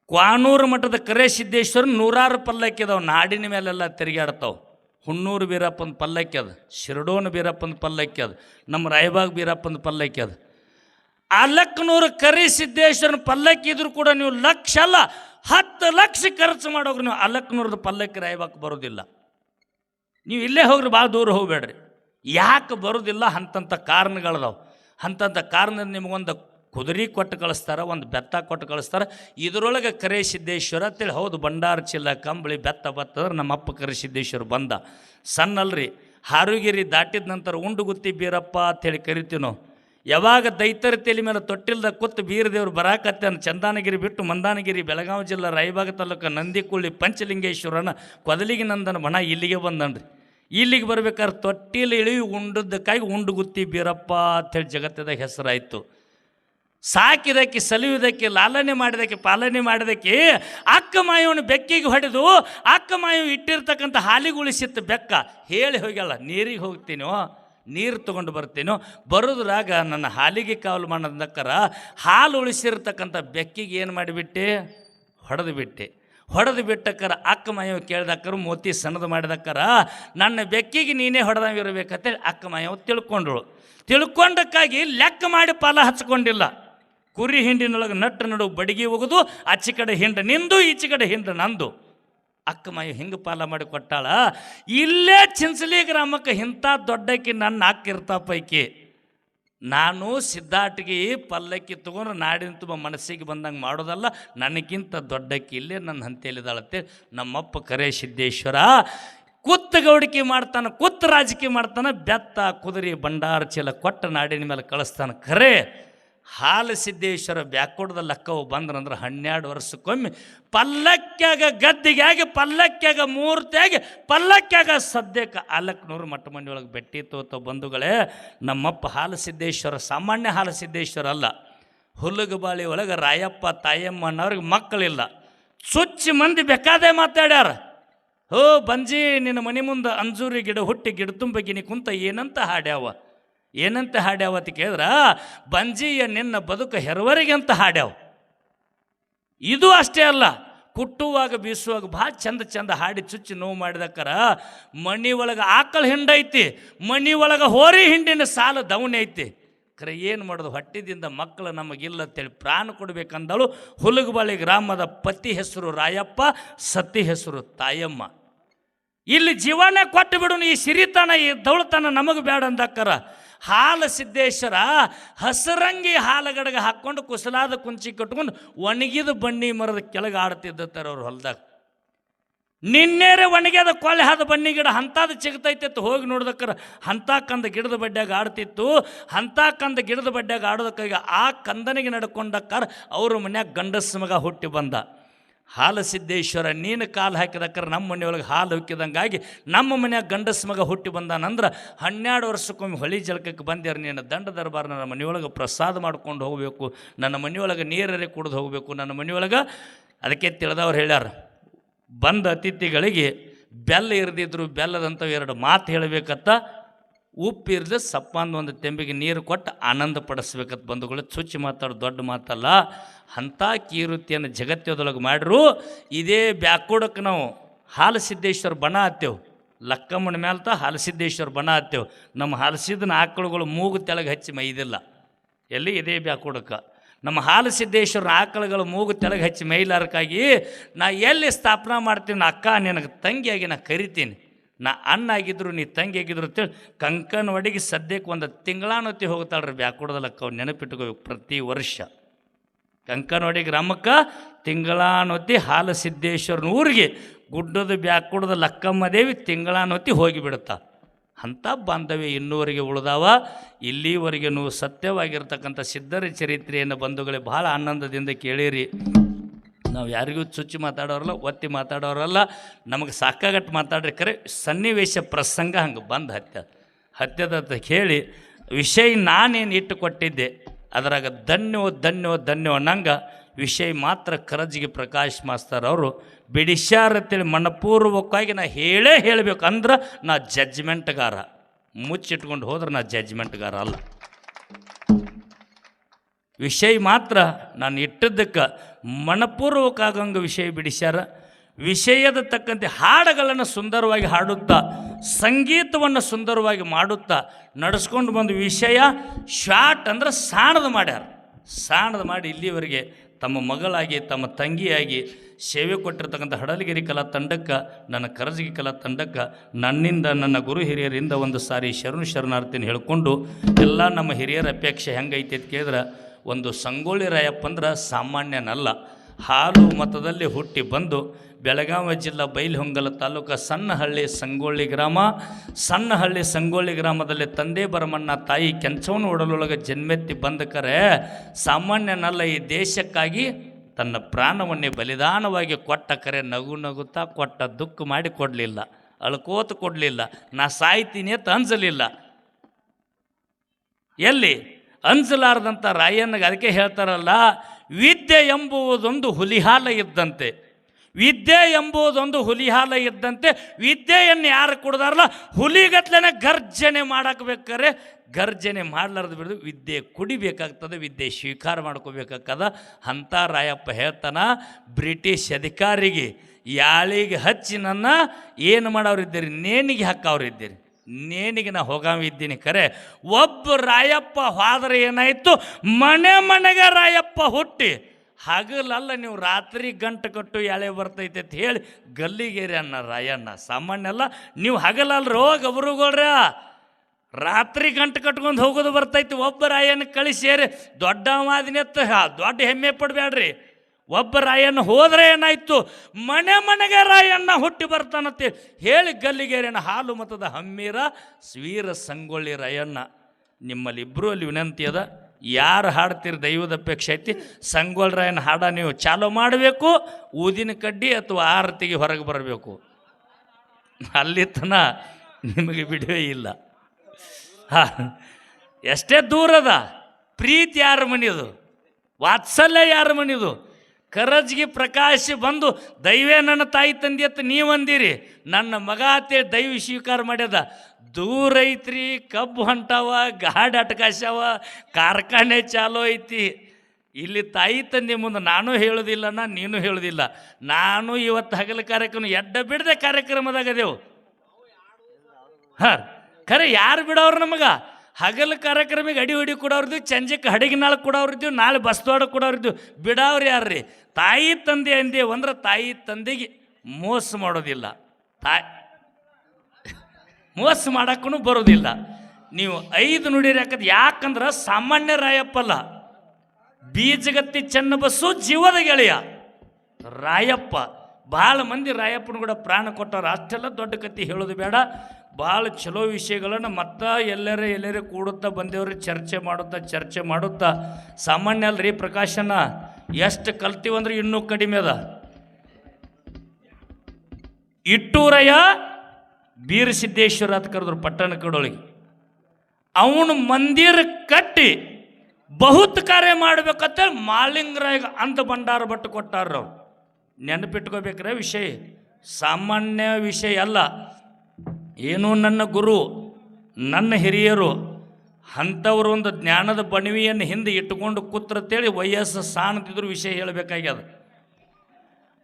[SPEAKER 1] ಕ್ವಾನೂರು ಮಠದ ಕರೆ ಸಿದ್ದೇಶ್ವರ ನೂರಾರು ಪಲ್ಲಕ್ಕಿ ಅದಾವೆ. ನಾಡಿನ ಮೇಲೆಲ್ಲ ತಿರುಗಾಡ್ತಾವೆ ಹುಣ್ಣೂರು ಬೀರಪ್ಪನ ಪಲ್ಲಕ್ಕಿ ಅದು, ಶಿರಡೋನ ಬೀರಪ್ಪನ ಪಲ್ಲಕ್ಕಿ ಅದು, ನಮ್ಮ ರಾಯಬಾಗ್ ಬೀರಪ್ಪನ ಪಲ್ಲಕ್ಕಿ ಅದು. ಅಲಕ್ನೂರು ಕರಿ ಸಿದ್ದೇಶ್ವರನ ಪಲ್ಲಕ್ಕಿ ಇದ್ರು ಕೂಡ ನೀವು ಲಕ್ಷ ಅಲ್ಲ, ಹತ್ತು ಲಕ್ಷ ಖರ್ಚು ಮಾಡೋಗ್ರಿ ನೀವು. ಅಲಕ್ನೂರದ ಪಲ್ಲಕ್ಕಿ ರಾಯಬಾಗ್ ಬರೋದಿಲ್ಲ. ನೀವು ಇಲ್ಲೇ ಹೋಗ್ರಿ ಭಾಳ ದೂರ ಹೋಗಬೇಡ್ರಿ. ಯಾಕೆ ಬರೋದಿಲ್ಲ? ಅಂತಂಥ ಕಾರಣಗಳದಾವೆ. ಅಂತಂಥ ಕಾರಣ ನಿಮಗೊಂದು ಕುದುರೆ ಕೊಟ್ಟು ಕಳಿಸ್ತಾರೆ, ಒಂದು ಬೆತ್ತ ಕೊಟ್ಟು ಕಳಿಸ್ತಾರೆ. ಇದರೊಳಗೆ ಕರೆ ಸಿದ್ದೇಶ್ವರ ಅಂತೇಳಿ ಹೌದು, ಭಂಡಾರ ಚಿಲ್ಲ ಕಂಬಳಿ ಬೆತ್ತ ಬತ್ತದ್ರೆ ನಮ್ಮ ಅಪ್ಪ ಕರೆ ಸಿದ್ದೇಶ್ವರ ಬಂದ. ಸಣ್ಣಲ್ರಿ, ಹಾರುಗಿರಿ ದಾಟಿದ ನಂತರ ಉಂಡು ಗುತ್ತಿ ಬೀರಪ್ಪ ಅಂತೇಳಿ ಕರಿತೀವಿ ನಾವು. ಯಾವಾಗ ದೈತರ ತಲೆ ಮೇಲೆ ತೊಟ್ಟಿಲ್ದ ಕೂತು ಬೀರದೇವ್ರು ಬರಾಕತ್ತೆ ಚಂದಾನಗಿರಿ ಬಿಟ್ಟು ಮಂದಾನಗಿರಿ ಬೆಳಗಾವಿ ಜಿಲ್ಲಾ ರಾಯಬಾಗ ತಾಲೂಕು ನಂದಿಕುಳ್ಳಿ ಪಂಚಲಿಂಗೇಶ್ವರನ ಕೊದಲಿಗೆ ನಂದನ ಬಣ ಇಲ್ಲಿಗೆ ಬಂದನ್ರಿ. ಇಲ್ಲಿಗೆ ಬರ್ಬೇಕಾದ್ರೆ ತೊಟ್ಟಿಲು ಇಳಿ ಉಂಡದ್ದಕ್ಕಾಗಿ ಉಂಡುಗುತ್ತಿ ಬೀರಪ್ಪ ಅಂತೇಳಿ ಜಗತ್ತದಾಗ ಹೆಸರಾಯಿತು. ಸಾಕಿದಕ್ಕೆ ಸಲಿಯುವುದಕ್ಕೆ ಲಾಲನೆ ಮಾಡಿದಕ್ಕೆ, ಪಾಲನೆ ಮಾಡಿದಕ್ಕೆ ಅಕ್ಕ ಮಾಯವನ್ನು ಬೆಕ್ಕಿಗೆ ಹೊಡೆದು ಅಕ್ಕ ಮಾಯವು ಇಟ್ಟಿರ್ತಕ್ಕಂಥ ಹಾಲಿಗುಳಿಸಿತ್ತು ಬೆಕ್ಕ ಹೇಳಿ ಹೋಗಲ್ಲ ನೀರಿಗೆ ಹೋಗ್ತೀನೋ, ನೀರು ತೊಗೊಂಡು ಬರ್ತೀನೋ, ಬರೋದ್ರಾಗ ನನ್ನ ಹಾಲಿಗೆ ಕಾವಲು ಮಾಡೋದಕ್ಕರ ಹಾಲು ಉಳಿಸಿರ್ತಕ್ಕಂಥ ಬೆಕ್ಕಿಗೆ ಏನು ಮಾಡಿಬಿಟ್ಟೆ? ಹೊಡೆದು ಬಿಟ್ಟೆ. ಹೊಡೆದು ಬಿಟ್ಟಕ್ಕರ ಅಕ್ಕ ಮಾಯವ ಕೇಳ್ದಕ್ಕರು ಮೋತಿ ಸಣ್ಣದು ಮಾಡಿದಕ್ಕರ ನನ್ನ ಬೆಕ್ಕಿಗೆ ನೀನೇ ಹೊಡೆದಂಗಿರಬೇಕಂತೇಳಿ ಅಕ್ಕ ಮಾಯವ ತಿಳ್ಕೊಂಡಳು. ತಿಳ್ಕೊಂಡಕ್ಕಾಗಿ ಲೆಕ್ಕ ಮಾಡಿ ಪಾಲ ಹಚ್ಕೊಂಡಿಲ್ಲ. ಕುರಿ ಹಿಂಡಿನೊಳಗೆ ನಟ್ಟು ನಡು ಬಡಿಗೆ ಹೋಗುದು ಆಚೆ ಕಡೆ ಹಿಂಡ ನಿಂದು ಈಚೆ ಕಡೆ ಹಿಂಡ ನಂದು. ಅಕ್ಕ ಮಾಯ ಹಿಂಗೆ ಪಾಲ ಮಾಡಿ ಕೊಟ್ಟಾಳ, ಇಲ್ಲೇ ಚಿಂಚಲಿ ಗ್ರಾಮಕ್ಕೆ ಇಂಥ ದೊಡ್ಡಕ್ಕಿ ನನ್ನ ಅಕ್ಕ ಇರ್ತಾ ಪೈಕಿ ನಾನು ಸಿದ್ಧಾಟಿಗೆ ಪಲ್ಲಕ್ಕಿ ತಗೊಂಡು ನಾಡಿನ ತುಂಬ ಮನಸ್ಸಿಗೆ ಬಂದಂಗೆ ಮಾಡೋದಲ್ಲ, ನನಗಿಂತ ದೊಡ್ಡಕ್ಕಿ ಇಲ್ಲೇ ನನ್ನ ಹಂತೆಯಲ್ಲಿದ್ದಾಳತ್ತೆ ನಮ್ಮಪ್ಪ ಕರೆ ಸಿದ್ದೇಶ್ವರ, ಕುತ್ತ ಗೌಡಿಕೆ ಮಾಡ್ತಾನೆ, ಕುತ್ತ ರಾಜಕೀಯ ಮಾಡ್ತಾನೆ, ಬೆತ್ತ, ಕುದುರೆ ಬಂಡಾರ ಚೀಲ ಕೊಟ್ಟ ನಾಡಿನ ಮೇಲೆ ಕಳಿಸ್ತಾನೆ ಖರೆ ಹಾಲು ಸಿದ್ದೇಶ್ವರ ಬ್ಯಾಕೋಡದ ಬಂದ್ರೆ ಬಂದ್ರಂದ್ರೆ ಹನ್ನೆರಡು ವರ್ಷಕ್ಕೊಮ್ಮೆ ಪಲ್ಲಕ್ಕಾಗ ಗದ್ದಿಗಾಗಿ ಪಲ್ಲಕ್ಕಾಗ ಮೂರ್ತಿಯಾಗಿ ಪಲ್ಲಕ್ಕಾಗ ಸದ್ಯಕ್ಕೆ ಆಲಕ್ನೂರು ಮಟ್ಟ ಮಂಡಿ ಒಳಗೆ ಬೆಟ್ಟಿ ತೋತ ಬಂಧುಗಳೇ, ನಮ್ಮಪ್ಪ ಹಾಲು ಸಿದ್ದೇಶ್ವರ, ಸಾಮಾನ್ಯ ಹಾಲು ಸಿದ್ದೇಶ್ವರ ಅಲ್ಲ. ಹುಲ್ಲುಗಬಾಳಿ ಒಳಗೆ ರಾಯಪ್ಪ, ತಾಯಮ್ಮ ಮಕ್ಕಳಿಲ್ಲ. ಚುಚ್ಚಿ ಮಂದಿ ಬೇಕಾದೆ ಮಾತಾಡ್ಯಾರ. ಹೋ ಬಂಜಿ, ನಿನ್ನ ಮನೆ ಮುಂದೆ ಅಂಜೂರಿ ಗಿಡ ಹುಟ್ಟಿ ಗಿಡ ತುಂಬಗಿನಿ ಕುಂತ ಏನಂತ ಹಾಡ್ಯಾವ. ಏನಂತ ಹಾಡ್ಯಾವ ಅಂತ ಕೇಳಿದ್ರ, ಬಂಜಿಯ ನಿನ್ನ ಬದುಕು ಹೆರವರಿಗೆ ಅಂತ ಹಾಡ್ಯಾವ. ಇದು ಅಷ್ಟೇ ಅಲ್ಲ, ಕುಟ್ಟುವಾಗ ಬೀಸುವಾಗ ಭಾಳ ಚಂದ ಚಂದ ಹಾಡಿ ಚುಚ್ಚಿ ನೋವು ಮಾಡಿದಕ್ಕರ ಮಣಿ ಒಳಗೆ ಆಕಳ ಹಿಂಡೈತಿ ಮಣಿ ಒಳಗೆ ಹೋರಿ ಹಿಂಡಿನ ಸಾಲ ದವಣಿ ಐತಿ. ಖರೆ ಏನು ಮಾಡೋದು, ಹೊಟ್ಟಿದಿಂದ ಮಕ್ಕಳು ನಮಗಿಲ್ಲ ಅಂತೇಳಿ ಪ್ರಾಣ ಕೊಡಬೇಕಂದಳು ಹುಲಗಬಾಳಿ ಗ್ರಾಮದ ಪತಿ ಹೆಸರು ರಾಯಪ್ಪ, ಸತಿ ಹೆಸರು ತಾಯಮ್ಮ. ಇಲ್ಲಿ ಜೀವನ ಕೊಟ್ಟು ಬಿಡೋನು ಈ ಸಿರಿತನ, ಈ ದೌಳತನ ನಮಗೆ ಬೇಡ ಅಂದಕ್ಕರ ಹಾಲು ಸಿದ್ದೇಶ್ವರ ಹಸರಂಗಿ ಹಾಲಗಡಗೆ ಹಾಕ್ಕೊಂಡು ಕುಸಲಾದ ಕುಂಚಿ ಕಟ್ಕೊಂಡು ಒಣಗಿದ ಬನ್ನಿ ಮರದ ಕೆಳಗೆ ಆಡ್ತಿದ್ದಾರೆ ಅವ್ರ ಹೊಲ್ದಾಗ. ನಿನ್ನೆರೆ ಒಣಗ್ಯದ ಕೊಲೆ ಹಾದ ಬನ್ನಿ ಗಿಡ ಹಂತಾದ ಚಿಗತೈತೆ ಹೋಗಿ ನೋಡ್ದಕ್ಕರ ಅಂಥ ಕಂದ ಗಿಡದ ಬಡ್ಡ್ಯಾಗ ಆಡ್ತಿತ್ತು. ಅಂಥ ಕಂದ ಗಿಡದ ಬಡ್ಡ್ಯಾಗ ಆಡೋದಕ್ಕಾಗಿ ಆ ಕಂದನಿಗೆ ನಡ್ಕೊಂಡಕ್ಕಾರ ಅವ್ರ ಮನ್ಯಾಗ ಗಂಡಸ ಮಗ ಹುಟ್ಟಿ ಬಂದ. ಹಾಲು ಸಿದ್ದೇಶ್ವರ, ನೀನು ಕಾಲು ಹಾಕಿದಕ್ಕರ ನಮ್ಮ ಮನೆಯೊಳಗೆ ಹಾಲು ಹುಕ್ಕಿದಂಗಾಗಿ ನಮ್ಮ ಮನೆಯಾಗ ಗಂಡಸ ಮಗ ಹುಟ್ಟಿ ಬಂದಾನಂದ್ರೆ ಹನ್ನೆರಡು ವರ್ಷಕ್ಕೊಮ್ಮೆ ಹೊಳಿ ಜಲಕಕ್ಕೆ ಬಂದ್ಯಾರ ನೀನು. ದಂಡ ದರ್ಬಾರ್ ನನ್ನ ಮನೆಯೊಳಗೆ ಪ್ರಸಾದ ಮಾಡ್ಕೊಂಡು ಹೋಗಬೇಕು. ನನ್ನ ಮನೆಯೊಳಗೆ ನೀರರೆ ಕುಡಿದು ಹೋಗಬೇಕು. ನನ್ನ ಮನೆಯೊಳಗೆ ಅದಕ್ಕೆ ತಿಳಿದವ್ರು ಹೇಳ್ಯಾರ, ಬಂದ ಅತಿಥಿಗಳಿಗೆ ಬೆಲ್ಲ ಇರದಿದ್ರು ಬೆಲ್ಲದಂಥವು ಎರಡು ಮಾತು ಹೇಳಬೇಕತ್ತ. ಉಪ್ಪು ಇರದೆ ಸಪ್ಪ ಅಂದ ಒಂದು ತೆಂಬಿಗೆ ನೀರು ಕೊಟ್ಟು ಆನಂದ ಪಡಿಸ್ಬೇಕಂತ ಬಂಧುಗಳು. ಚುಚ್ಚಿ ಮಾತಾಡೋ ದೊಡ್ಡ ಮಾತಲ್ಲ. ಅಂಥ ಕೀರುತಿಯನ್ನು ಜಗತ್ತದೊಳಗೆ ಮಾಡ್ರು, ಇದೇ ಬ್ಯಾಕೋಡಕ್ಕೆ ನಾವು ಹಾಲಸಿದ್ದೇಶ್ವರ ಬಣ ಹತ್ತೇವು. ಲಕ್ಕಮ್ಮನ ತ ಹಾಲಸಿದ್ದೇಶ್ವರ ಬಣ ಹತ್ತೇವು. ನಮ್ಮ ಹಾಲಸಿದ್ದನ ಆಕಳುಗಳು ಮೂಗು ತೆಳಗೆ ಹಚ್ಚಿ ಮೈದಿಲ್ಲ ಎಲ್ಲಿ? ಇದೇ ಬ್ಯಾಕೋಡಕ್ಕೆ ನಮ್ಮ ಹಾಲಸಿದ್ದೇಶ್ವರ ಆಕಳುಗಳು ಮೂಗು ತೆಳಗೆ ಹಚ್ಚಿ ಮೈಲಾರಕ್ಕಾಗಿ ನಾ ಎಲ್ಲಿ ಸ್ಥಾಪನಾ ಮಾಡ್ತೀನಿ ಅಕ್ಕ, ನಿನಗೆ ತಂಗಿಯಾಗಿ ನಾ ಕರಿತೀನಿ. ನಾ ಅಣ್ಣ ಆಗಿದ್ರು, ನೀ ತಂಗಿ ಆಗಿದ್ರು ಅಂತೇಳಿ ಕಂಕನ ಒಡಿಗೆ ಸದ್ಯಕ್ಕೆ ಒಂದು ತಿಂಗಳಾನೊತ್ತಿ ಹೋಗ್ತಾಳ್ರಿ ಬ್ಯಾಕೋಡದ ಲೆಕ್ಕ ಅವ್ನು ನೆನಪಿಟ್ಕೋಬೇಕು ಪ್ರತಿ ವರ್ಷ. ಕಂಕನವಾಡಿ ಗ್ರಾಮಕ್ಕೆ ತಿಂಗಳಾನೊತ್ತಿ ಹಾಲ ಸಿದ್ದೇಶ್ವರನ ಊರಿಗೆ ಗುಡ್ಡದ ಬ್ಯಾಕುಡದ ಲಕ್ಕಮ್ಮ ದೇವಿ ತಿಂಗಳಾನೊತ್ತಿ ಹೋಗಿಬಿಡುತ್ತಾ ಅಂಥ ಬಾಂಧವ್ಯ ಇನ್ನೂವರೆಗೆ ಉಳಿದಾವ. ಇಲ್ಲಿವರೆಗೂ ಸತ್ಯವಾಗಿರ್ತಕ್ಕಂಥ ಸಿದ್ಧರ ಚರಿತ್ರೆಯನ್ನು ಬಂಧುಗಳೇ ಭಾಳ ಆನಂದದಿಂದ ಕೇಳಿರಿ. ನಾವು ಯಾರಿಗೂ ಚುಚ್ಚಿ ಮಾತಾಡೋರಲ್ಲ, ಒತ್ತಿ ಮಾತಾಡೋರಲ್ಲ, ನಮಗೆ ಸಾಕಾಗಟ್ಟು ಮಾತಾಡ್ರಿ. ಕರೆ ಸನ್ನಿವೇಶ ಪ್ರಸಂಗ ಹಂಗೆ ಬಂದು ಹತ್ಯ. ಹತ್ಯದ ಅಂತ ಹೇಳಿ ವಿಷಯ ನಾನೇನು ಇಟ್ಟು ಕೊಟ್ಟಿದ್ದೆ, ಅದರಾಗ ಧನ್ಯೋ ಧನ್ಯೋ ಧನ್ಯೋ ನಂಗೆ ವಿಷಯ ಮಾತ್ರ ಕರಜಿಗೆ ಪ್ರಕಾಶ್ ಮಾಸ್ತರ್ ಅವರು ಬಿಡಿಸ್ಯಾರತ್ತೇಳಿ ಮನಪೂರ್ವಕವಾಗಿ ನಾ ಹೇಳೇ ಹೇಳಬೇಕು ಅಂದ್ರೆ ನಾ ಜಜ್ಮೆಂಟ್ಗಾರ ಮುಚ್ಚಿಟ್ಕೊಂಡು ಹೋದ್ರೆ ನಾ ಜಜ್ಮೆಂಟ್ಗಾರ ಅಲ್ಲ. ವಿಷಯ ಮಾತ್ರ ನಾನು ಇಟ್ಟದ್ದಕ್ಕೆ ಮನಪೂರ್ವಕ ಆಗಂಗೆ ವಿಷಯ ಬಿಡಿಸ್ಯಾರ. ವಿಷಯದ ತಕ್ಕಂತೆ ಹಾಡುಗಳನ್ನು ಸುಂದರವಾಗಿ ಹಾಡುತ್ತಾ, ಸಂಗೀತವನ್ನು ಸುಂದರವಾಗಿ ಮಾಡುತ್ತಾ ನಡೆಸ್ಕೊಂಡು ಬಂದ ವಿಷಯ ಶಾರ್ಟ್ ಅಂದ್ರೆ ಸಾಣದ ಮಾಡ್ಯಾರ. ಸಾಣದ ಮಾಡಿ ಇಲ್ಲಿವರೆಗೆ ತಮ್ಮ ಮಗಳಾಗಿ, ತಮ್ಮ ತಂಗಿಯಾಗಿ ಸೇವೆ ಕೊಟ್ಟಿರ್ತಕ್ಕಂಥ ಹಡಲಗಿರಿ ಕಲಾ ತಂಡಕ್ಕೆ, ನನ್ನ ಕರಜಗಿ ಕಲಾ ತಂಡಕ್ಕೆ, ನನ್ನಿಂದ ನನ್ನ ಗುರು ಹಿರಿಯರಿಂದ ಒಂದು ಸಾರಿ ಶರಣು ಶರಣಾರ್ಥಿನ ಹೇಳಿಕೊಂಡು, ಎಲ್ಲ ನಮ್ಮ ಹಿರಿಯರ ಅಪೇಕ್ಷೆ ಹೆಂಗೈತೆ ಅಂತ ಕೇಳಿದ್ರೆ ಒಂದು ಸಂಗೊಳ್ಳಿ ರಾಯಪ್ಪ ಅಂದ್ರೆ ಸಾಮಾನ್ಯನಲ್ಲ. ಹಾಲು ಮತದಲ್ಲಿ ಹುಟ್ಟಿ ಬಂದು ಬೆಳಗಾವಿ ಜಿಲ್ಲಾ ಬೈಲಹೊಂಗಲ ತಾಲೂಕು ಸಣ್ಣಹಳ್ಳಿ ಸಂಗೊಳ್ಳಿ ಗ್ರಾಮ, ಸಣ್ಣಹಳ್ಳಿ ಸಂಗೊಳ್ಳಿ ಗ್ರಾಮದಲ್ಲಿ ತಂದೆ ಬರಮಣ್ಣ ತಾಯಿ ಕೆಂಚವನ ಒಡಲೊಳಗೆ ಜನ್ಮೆತ್ತಿ ಬಂದ ಕರೆ ಸಾಮಾನ್ಯನಲ್ಲ ಈ ದೇಶಕ್ಕಾಗಿ ತನ್ನ ಪ್ರಾಣವನ್ನೇ ಬಲಿದಾನವಾಗಿ ಕೊಟ್ಟ ಕರೆ ನಗು ನಗುತ್ತಾ ಕೊಟ್ಟ ದುಃಖ ಮಾಡಿ ಕೊಡಲಿಲ್ಲ, ಅಳ್ಕೋತ ಕೊಡಲಿಲ್ಲ, ನಾ ಸಾಯ್ತೀನಿ ಅಂತ ಅನ್ಸಲಿಲ್ಲ. ಎಲ್ಲಿ? ಅನ್ಸಲಾರ್ದಂಥ ರಾಯಣ್ಣಗೆ ಅದಕ್ಕೆ ಹೇಳ್ತಾರಲ್ಲ, ವಿದ್ಯೆ ಎಂಬುವುದೊಂದು ಹುಲಿಹಾಲ ಇದ್ದಂತೆ. ವಿದ್ಯೆ ಎಂಬುದೊಂದು ಹುಲಿಹಾಲ ಇದ್ದಂತೆ, ವಿದ್ಯೆಯನ್ನು ಯಾರು ಕುಡ್ದಾರಲ್ಲ ಹುಲಿಗತ್ಲೇ ಗರ್ಜನೆ ಮಾಡಕ್ಕೆ ಬೇಕಾರೆ, ಗರ್ಜನೆ ಮಾಡ್ಲಾರ್ದು ಬಿಡದು ವಿದ್ಯೆ ಕುಡಿಬೇಕಾಗ್ತದೆ, ವಿದ್ಯೆ ಸ್ವೀಕಾರ ಮಾಡ್ಕೋಬೇಕಾಗ್ತದ. ಅಂತ ರಾಯಪ್ಪ ಹೇಳ್ತಾನ, ಬ್ರಿಟಿಷ್ ಅಧಿಕಾರಿಗೆ ಯಾಳಿಗೆ ಹಚ್ಚಿ ನನ್ನ, ಏನು ಮಾಡೋರಿದ್ದೀರಿ, ನೇಣಿಗೆ ಹಾಕವ್ರಿದ್ದೀರಿ. ನೇಣಿಗೆ ನಾ ಹೋಗಾವಿದ್ದೀನಿ ಕರೆ. ಒಬ್ಬ ರಾಯಪ್ಪ ಹೋದ್ರೆ ಏನಾಯ್ತು? ಮನೆ ಮನೆಗೆ ರಾಯಪ್ಪ ಹುಟ್ಟಿ. ಹಗಲಲ್ಲ ನೀವು ರಾತ್ರಿ ಗಂಟು ಕಟ್ಟು ಎಳೆ ಬರ್ತೈತೆ ಅಂತ ಹೇಳಿ ಗಲ್ಲಿಗೇರಿ ಅನ್ನ ರಾಯಣ್ಣ. ಸಾಮಾನ್ಯ ಅಲ್ಲ, ನೀವು ಹಗಲಲ್ರೋ ಗಬ್ರುಗಳ್ರ ರಾತ್ರಿ ಗಂಟು ಕಟ್ಕೊಂಡು ಹೋಗೋದು ಬರ್ತೈತಿ. ಒಬ್ಬ ರಾಯನ ಏರಿ ದೊಡ್ಡ ಮಾದಿನೆತ್ತ ದೊಡ್ಡ ಹೆಮ್ಮೆ ಪಡಬೇಡ್ರಿ ಒಬ್ಬ ರಾಯಣ್ಣ ಹೋದ್ರೆ ಏನಾಯ್ತು? ಮನೆ ಮನೆಗೆ ರಾಯಣ್ಣ ಹುಟ್ಟಿ ಬರ್ತಾನಂತೆ ಹೇಳಿ ಗಲ್ಲಿಗೇರಿನ ಹಾಲು ಮತದ ಹಮ್ಮೀರ ಸ್ವೀರ ಸಂಗೊಳ್ಳಿ ರಾಯಣ್ಣ. ನಿಮ್ಮಲ್ಲಿ ಇಬ್ಬರು ಅಲ್ಲಿ ವಿನಂತಿ ಅದ. ಯಾರು ಹಾಡ್ತೀರಿ ದೈವದ ಅಪೇಕ್ಷೆ ಐತಿ? ಸಂಗೊಳ್ಳಿ ರಾಯನ ಹಾಡ ನೀವು ಚಾಲು ಮಾಡಬೇಕು, ಊದಿನ ಕಡ್ಡಿ ಅಥವಾ ಆರತಿಗೆ ಹೊರಗೆ ಬರಬೇಕು. ಅಲ್ಲಿ ತನ ನಿಮಗೆ ಬಿಡುವೇ ಇಲ್ಲ. ಎಷ್ಟೇ ದೂರದ, ಪ್ರೀತಿ ಯಾರ ಮನೆಯದು? ವಾತ್ಸಲ್ಯ ಯಾರ ಮನೆಯದು? ಕರಜ್ಗಿ ಪ್ರಕಾಶ ಬಂದು, ದೈವೇ ನನ್ನ ತಾಯಿ ತಂದೆ ಅಂತ ನೀವು ಅಂದಿರಿ ನನ್ನ ಮಗ ಅತ್ತೆ ದೈವ ಸ್ವೀಕಾರ ಮಾಡ್ಯದ. ದೂರ ಐತ್ರಿ, ಕಬ್ಬು ಹೊಂಟಾವ, ಗಾಡ್ ಅಟ್ಕಾಶವ, ಕಾರ್ಖಾನೆ ಚಾಲೋ ಐತಿ. ಇಲ್ಲಿ ತಾಯಿ ತಂದೆ ಮುಂದೆ ನಾನು ಹೇಳೋದಿಲ್ಲ, ನಾ ನೀನು ಹೇಳೋದಿಲ್ಲ. ನಾನು ಇವತ್ತು ಹಗಲ ಕಾರ್ಯಕ್ರಮ, ಎಡ್ಡ ಬಿಡದೆ ಕಾರ್ಯಕ್ರಮದಾಗ ಅದೇವು. ಹಾಂ ಖರೆ ಯಾರು ಬಿಡೋರು ನಮಗೆ? ಹಗಲು ಕಾರ್ಯಕ್ರಮಕ್ಕೆ ಅಡಿ ಹೊಡಿ ಕೊಡೋರ್ದು ಚಂಜಕ್ಕೆ ಹಡಗಿ ನಾಳೆ ಕೊಡೋರಿದ್ದೀವಿ ನಾಳೆ ಕೊಡೋರಿದ್ದು ಬಿಡೋರು ಯಾರ್ರಿ? ತಾಯಿ ತಂದೆ ಅಂದೇವು ಅಂದ್ರೆ ತಾಯಿ ತಂದೆಗೆ ಮೋಸ ಮಾಡೋದಿಲ್ಲ. ತಾಯಿ ಮೋಸ ಮಾಡೋಕ್ಕೂ ಬರೋದಿಲ್ಲ. ನೀವು ಐದು ನುಡಿರಿ ಯಾಕಂದ್ರೆ ಯಾಕಂದ್ರೆ ಸಾಮಾನ್ಯ ರಾಯಪ್ಪಲ್ಲ. ಬೀಜಗತ್ತಿ ಚೆನ್ನ ಬಸ್ಸು ಜೀವದ ಗೆಳೆಯ. ರಾಯಪ್ಪ. ಭಾಳ ಮಂದಿ ರಾಯಪ್ಪನ ಕೂಡ ಪ್ರಾಣ ಕೊಟ್ಟವ್ರು. ಅಷ್ಟೆಲ್ಲ ದೊಡ್ಡ ಕತ್ತಿ ಹೇಳೋದು ಬೇಡ. ಭಾಳ ಚಲೋ ವಿಷಯಗಳನ್ನು ಮತ್ತೆ ಎಲ್ಲರ ಎಲ್ಲರೇ ಕೂಡುತ್ತಾ ಬಂದೇವ್ರಿ, ಚರ್ಚೆ ಮಾಡುತ್ತಾ ಚರ್ಚೆ ಮಾಡುತ್ತಾ. ಸಾಮಾನ್ಯ ಅಲ್ರಿ ಪ್ರಕಾಶನ, ಎಷ್ಟು ಕಲ್ತೀವಂದ್ರೆ ಇನ್ನೂ ಕಡಿಮೆ ಅದ. ಇಟ್ಟೂರಯ್ಯ ಬೀರಸಿದ್ದೇಶ್ವರ ಅಂತ ಕರೆದ್ರು ಪಟ್ಟಣ ಕಡೊಳಗೆ. ಅವನ ಮಂದಿರ ಕಟ್ಟಿ ಬಹುತ್ ಕಾರ್ಯ ಮಾಡ್ಬೇಕಂತೇಳಿ ಮಾಲಿಂಗರಾಯ್ ಅಂತ ಭಂಡಾರ ಭಟ್ ಕೊಟ್ಟಾರ ಅವ್ರು ನೆನಪಿಟ್ಕೋಬೇಕ್ರೆ ವಿಷಯ. ಸಾಮಾನ್ಯ ವಿಷಯ ಅಲ್ಲ. ಏನು ನನ್ನ ಗುರು, ನನ್ನ ಹಿರಿಯರು, ಅಂಥವ್ರು ಒಂದು ಜ್ಞಾನದ ಬಣವಿಯನ್ನು ಹಿಂದೆ ಇಟ್ಟುಕೊಂಡು ಕೂತ್ರತೇಳಿ ವಯಸ್ಸು ಸಾಣದಿದ್ರು ವಿಷಯ ಹೇಳಬೇಕಾಗ್ಯದ.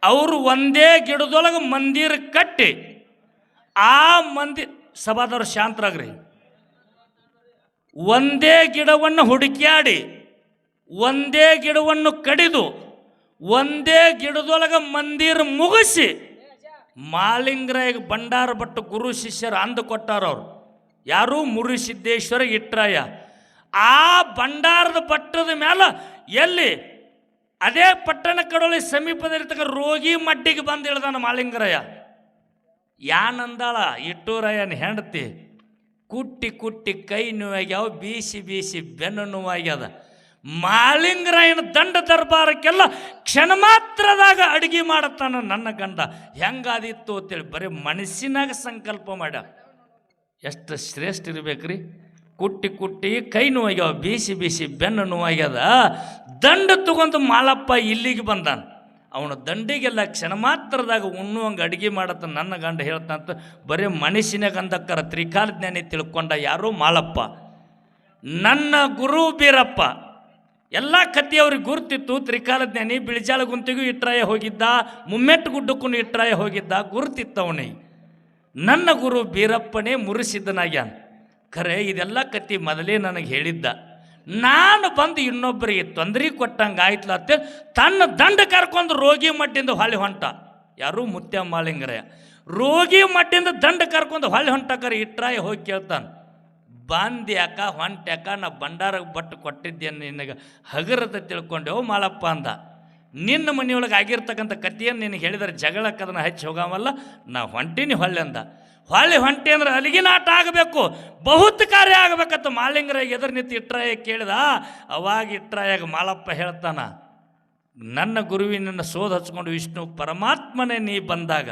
[SPEAKER 1] ಅವರು ಒಂದೇ ಗಿಡದೊಳಗೆ ಮಂದಿರ ಕಟ್ಟಿ, ಆ ಮಂದಿ ಸಭಾದವ್ರು ಶಾಂತರಾಗ್ರಿ. ಒಂದೇ ಗಿಡವನ್ನು ಹುಡುಕ್ಯಾಡಿ, ಒಂದೇ ಗಿಡವನ್ನು ಕಡಿದು, ಒಂದೇ ಗಿಡದೊಳಗೆ ಮಂದಿರ ಮುಗಿಸಿ ಮಾಲಿಂಗರಾಯ ಭಂಡಾರ ಭಟ್ಟು ಗುರು ಶಿಷ್ಯರು ಅಂದು ಕೊಟ್ಟಾರ ಅವ್ರು. ಯಾರು? ಮುರುಸಿದ್ದೇಶ್ವರ ಇಟ್ರಾಯ. ಆ ಭಂಡಾರದ ಪಟ್ಟದ ಮೇಲೆ ಎಲ್ಲಿ? ಅದೇ ಪಟ್ಟಣ ಕಡೋಳಿ ಸಮೀಪದಲ್ಲಿರ್ತಕ್ಕ ರೋಗಿ ಮಡ್ಡಿಗೆ ಬಂದು ಇಳ್ದಾನ ಮಾಲಿಂಗರಯ್ಯ ಯಾನಂದಾಳ? ಇಟ್ಟೂರಯ್ಯನ ಹೆಂಡತಿ. ಕುಟ್ಟಿ ಕುಟ್ಟಿ ಕೈ ನೋವಾಗ್ಯಾವ, ಬೀಸಿ ಬೀಸಿ ಬೆನ್ನು ನೋವಾಗ್ಯದ. ಮಾಲಿಂಗರಾಯನ ದಂಡ ದರ್ಬಾರಕ್ಕೆಲ್ಲ ಕ್ಷಣ ಮಾತ್ರದಾಗ ಅಡಿಗೆ ಮಾಡತ್ತಾನ ನನ್ನ ಗಂಡ. ಹೆಂಗಾದಿತ್ತು ಅಂತೇಳಿ ಬರೀ ಮನಸ್ಸಿನಾಗ ಸಂಕಲ್ಪ ಮಾಡ ಎಷ್ಟು ಶ್ರೇಷ್ಠ ಇರ್ಬೇಕ್ರಿ. ಕುಟ್ಟಿ ಕುಟ್ಟಿ ಕೈ ನೋವಾಗ್ಯಾವ, ಬೀಸಿ ಬೀಸಿ ಬೆನ್ನು ನೋವಾಗ್ಯದ. ದಂಡ ತಗೊಂಡು ಮಾಲಪ್ಪ ಇಲ್ಲಿಗೆ ಬಂದಾನ. ಅವನ ದಂಡಿಗೆಲ್ಲ ಕ್ಷಣ ಮಾತ್ರದಾಗ ಉಣ್ಣುವಂಗೆ ಅಡುಗೆ ಮಾಡತ್ತ ನನ್ನ ಗಂಡ ಹೇಳ್ತಂತ ಬರೀ ಮನಸ್ಸಿನಾಗ ಅಂದಕ್ಕರ ತ್ರಿಕಾಲ ಜ್ಞಾನಿ ತಿಳ್ಕೊಂಡ ಯಾರು ಮಾಲಪ್ಪ. ನನ್ನ ಗುರು ಬೀರಪ್ಪ. ಎಲ್ಲ ಕತ್ತಿಯವ್ರಿಗೆ ಗುರುತಿತ್ತು. ತ್ರಿಕಾಲಜ್ಞಾನಿ ತ್ರಿಕಾಲ ಜ್ಞಾನಿ ಬಿಳಿಜಾಳ ಗುಂತಿಗೂ ಇಟ್ರಾಯ ಹೋಗಿದ್ದ. ಮುಮ್ಮೆಟ್ಟು ಗುಡ್ಡಕ್ಕೂ ಇಟ್ರಾಯ ಹೋಗಿದ್ದ. ಗುರುತಿತ್ತವನೇ. ನನ್ನ ಗುರು ಬೀರಪ್ಪನೇ ಮುರಿಸಿದ್ದನಾಗ್ಯಾನ ಖರೆ, ಇದೆಲ್ಲ ಕತ್ತಿ ಮೊದಲೇ ನನಗೆ ಹೇಳಿದ್ದ. ನಾನು ಬಂದು ಇನ್ನೊಬ್ಬರಿಗೆ ತೊಂದರೆ ಕೊಟ್ಟಂಗೆ ಆಯ್ತಲ್ಲ ಅಂತ ತನ್ನ ದಂಡ ಕರ್ಕೊಂಡು ರೋಗಿ ಮಟ್ಟಿಂದ ಹೊಳೆ ಹೊಂಟ. ಯಾರು? ಮುತ್ಯ ಮಾಲಿಂಗರಯ್ಯ ರೋಗಿ ಮಟ್ಟಿಂದ ದಂಡ ಕರ್ಕೊಂಡು ಹೊಳೆ ಹೊಂಟಕರೆ ಇಟ್ರಾಯ ಹೋಗಿ ಕೇಳ್ತಾನೆ. ಬಂದ್ಯಾಕ ಹೊಂಟ್ಯಾಕ ನಾ ಭಂಡಾರಕ್ಕೆ ಬಟ್ಟು ಕೊಟ್ಟಿದ್ದೇನೆ ನಿನಗೆ. ಹಗರದ ತಿಳ್ಕೊಂಡೆವು ಮಾಳಪ್ಪ ಅಂದ. ನಿನ್ನ ಮನೆಯೊಳಗೆ ಆಗಿರ್ತಕ್ಕಂಥ ಕಥೆಯನ್ನು ನಿನಗೆ ಹೇಳಿದರೆ ಜಗಳಕ್ಕೆ ಅದನ್ನು ಹಚ್ಚಿ ಹೋಗಾವಲ್ಲ, ನಾ ಹೊಂಟಿನಿ ಹೊಳ್ಳೆ ಅಂದ. ಹೊಳ್ಳಿ ಹೊಂಟಿ ಅಂದ್ರೆ ಅಲಿಗಿನ ಆಟ ಆಗಬೇಕು, ಬಹುತ್ ಕಾರ್ಯ ಆಗಬೇಕಂತ ಮಾಲಿಂಗರ ಎದುರು ನಿಂತು ಇಟ್ರಾಯ ಕೇಳಿದ, ಅವಾಗ ಇಟ್ರಾಯಾಗ ಮಾಳಪ್ಪ ಹೇಳ್ತಾನ, ನನ್ನ ಗುರುವಿನ ಸೋದ ಹಚ್ಕೊಂಡು ವಿಷ್ಣು ಪರಮಾತ್ಮನೇ ನೀ ಬಂದಾಗ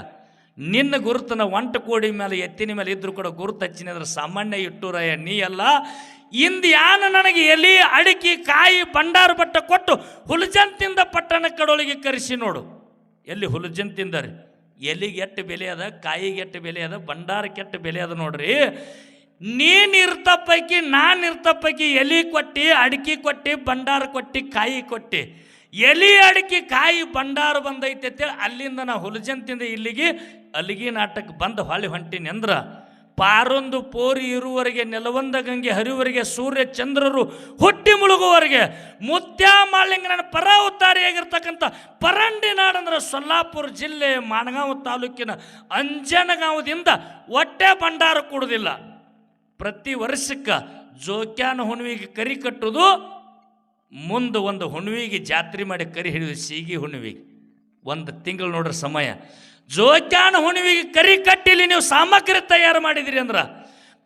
[SPEAKER 1] ನಿನ್ನ ಗುರುತನ ಒಂಟ ಕೋಡಿ ಮೇಲೆ ಎತ್ತಿನ ಮೇಲೆ ಇದ್ರೂ ಕೂಡ ಗುರುತು ಹಚ್ಚಿನದ್ರ ಸಾಮಾನ್ಯ ಇಟ್ಟೂರಯ್ಯ, ನೀ ಅಲ್ಲ. ಇಂದ್ಯಾನ ನನಗೆ ಎಲಿ, ಅಡಿಕೆ, ಕಾಯಿ, ಭಂಡಾರ ಬಟ್ಟ ಕೊಟ್ಟು ಹುಲಜಂತಿಂದ ಪಟ್ಟಣ ಕಡೊಳಗೆ ಕರೆಸಿ ನೋಡು. ಎಲ್ಲಿ ಹುಲಜಂತಿಂದ ರೀ ಎಲಿಗೆ ಎಷ್ಟು ಬೆಲೆ ಅದ, ಕಾಯಿಗೆ ಎಷ್ಟು ಬೆಲೆ ಅದ, ಭಂಡಾರಕ್ಕೆ ಎಷ್ಟು ಬೆಲೆ ಅದ ನೋಡ್ರಿ. ನೀನ್ ಇರ್ತ ಪೈಕಿ ನಾನು ಇರ್ತ ಪೈಕಿ ಎಲಿ ಕೊಟ್ಟಿ, ಅಡಿಕೆ ಕೊಟ್ಟಿ, ಭಂಡಾರ ಕೊಟ್ಟಿ, ಕಾಯಿ ಕೊಟ್ಟಿ. ಎಲಿ ಅಡಿಕೆ ಕಾಯಿ ಭಂಡಾರ ಬಂದೈತೆ ಅಂತೇಳಿ ಅಲ್ಲಿಂದ ನಾ ಹುಲಜಂತಿಂದ ಇಲ್ಲಿಗೆ ಅಲ್ಲಿಗೆ ನಾಟಕ ಬಂದು ಹೊಳೆ ಹೊಂಟೀನಿ ಅಂದ್ರೆ ಪಾರೊಂದು ಪೋರಿ ಇರುವವರೆಗೆ, ನೆಲವೊಂದ ಗಂಗೆ ಹರಿಯುವವರೆಗೆ, ಸೂರ್ಯ ಚಂದ್ರರು ಹುಟ್ಟಿ ಮುಳುಗುವವರೆಗೆ ಮುತ್ಯ ಮಾಲಿಂಗನ ಪರ ಉತ್ತಾರಿಯಾಗಿರ್ತಕ್ಕಂಥ ಪರಂಡಿ ನಾಡಂದ್ರೆ ಸೊಲ್ಲಾಪುರ ಜಿಲ್ಲೆ ಮಾಣಗಾಂವ್ ತಾಲೂಕಿನ ಅಂಜನಗಾಂವದಿಂದ ಒಟ್ಟೆ ಭಂಡಾರ ಕೊಡುವುದಿಲ್ಲ ಪ್ರತಿ ವರ್ಷಕ್ಕೆ ಜೋಕ್ಯಾನ ಹುಣ್ಣಿಗೆ ಕರಿ ಕಟ್ಟುವುದು ಮುಂದೆ ಒಂದು ಹುಣ್ಣಿಗೆ ಜಾತ್ರೆ ಮಾಡಿ ಕರಿ ಹಿಡಿದು ಸೀಗಿ ಹುಣ್ಣಿಗೆ ಒಂದು ತಿಂಗಳು ನೋಡ್ರಿ ಸಮಯ. ಜೋಕ್ಯಾನ ಹುಣ್ಣಿಗೆ ಕರಿ ಕಟ್ಟಿಲಿ ನೀವು ಸಾಮಗ್ರಿ ತಯಾರು ಮಾಡಿದಿರಿ ಅಂದ್ರೆ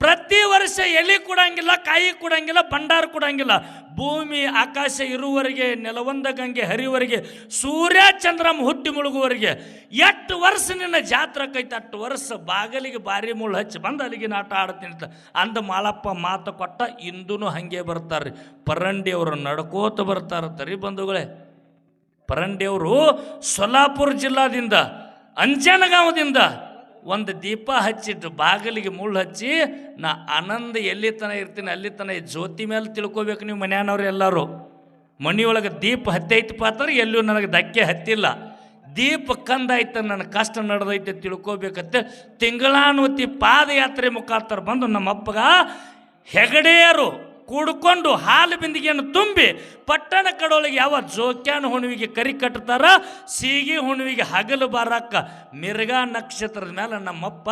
[SPEAKER 1] ಪ್ರತಿ ವರ್ಷ ಎಲೆ ಕೊಡಂಗಿಲ್ಲ, ಕಾಯಿ ಕೊಡಂಗಿಲ್ಲ, ಭಂಡಾರ ಕೊಡಂಗಿಲ್ಲ. ಭೂಮಿ, ಆಕಾಶ ಇರುವವರೆಗೆ ನೆಲವಂದ ಗಂಗೆ ಹರಿವರೆಗೆ ಸೂರ್ಯ ಚಂದ್ರಮ್ ಹುಟ್ಟಿ ಮುಳುಗುವವರೆಗೆ ಎಷ್ಟು ವರ್ಷ ನಿನ್ನ ಜಾತ್ರೆ ಕೈತ, ಅಷ್ಟು ವರ್ಷ ಬಾಗಲಿಗೆ ಬಾರಿ ಮುಳ್ಳು ಹಚ್ಚಿ ಬಂದು ಅಲ್ಲಿಗೆ ನಾಟ ಆಡ್ತೀನಿ ಅಂದ ಮಾಳಪ್ಪ ಮಾತು ಕೊಟ್ಟ ಇಂದೂ ಹಾಗೆ ಬರ್ತಾರೆ ಪರಂಡಿಯವರು ನಡ್ಕೋತ ಬರ್ತಾರತ್ತರಿ ಬಂಧುಗಳೇ. ಪರಂಡಿಯವರು ಸೊಲ್ಲಾಪುರ ಜಿಲ್ಲಾದಿಂದ, ಅಂಜನಗಾಂವದಿಂದ ಒಂದು ದೀಪ ಹಚ್ಚಿಟ್ಟು ಬಾಗಿಲಿಗೆ ಮುಳ್ಳು ಹಚ್ಚಿ, ನಾ ಆನಂದ ಎಲ್ಲಿ ತನ ಇರ್ತೀನಿ ಅಲ್ಲಿ ತನ ಜ್ಯೋತಿ ಮೇಲೆ ತಿಳ್ಕೊಬೇಕು ನೀವು ಮನೆಯವ್ರು ಎಲ್ಲರೂ. ಮನೆಯೊಳಗೆ ದೀಪ ಹತ್ತೈತಪ್ಪ ಅಂದ್ರೆ ಎಲ್ಲೂ ನನಗೆ ಧಕ್ಕೆ ಹತ್ತಿಲ್ಲ. ದೀಪ ಕಂದಾಯ್ತ, ನನ್ನ ಕಷ್ಟ ನಡೆದೈತೆ ತಿಳ್ಕೊಬೇಕಂತೆ ತಿಂಗಳಾನುತಿ ಪಾದಯಾತ್ರೆ ಮುಖಾಂತರ ಬಂದು ನಮ್ಮ ಅಪ್ಪಗ ಹೆಗಡೆಯರು ಕೂಡ್ಕೊಂಡು ಹಾಲು ಬಿಂದಿಗೆಯನ್ನು ತುಂಬಿ ಪಟ್ಟಣ ಕಡೊಳಗೆ ಯಾವ ಜೋಕ್ಯಾನ ಹುಣ್ಣಿಗೆ ಕರಿ ಕಟ್ತಾರ, ಸೀಗಿ ಹುಣ್ಣಿಗೆ ಹಗಲು ಬಾರಕ್ಕ ಮಿರ್ಗಾ ನಕ್ಷತ್ರದ ಮೇಲೆ ನಮ್ಮಪ್ಪ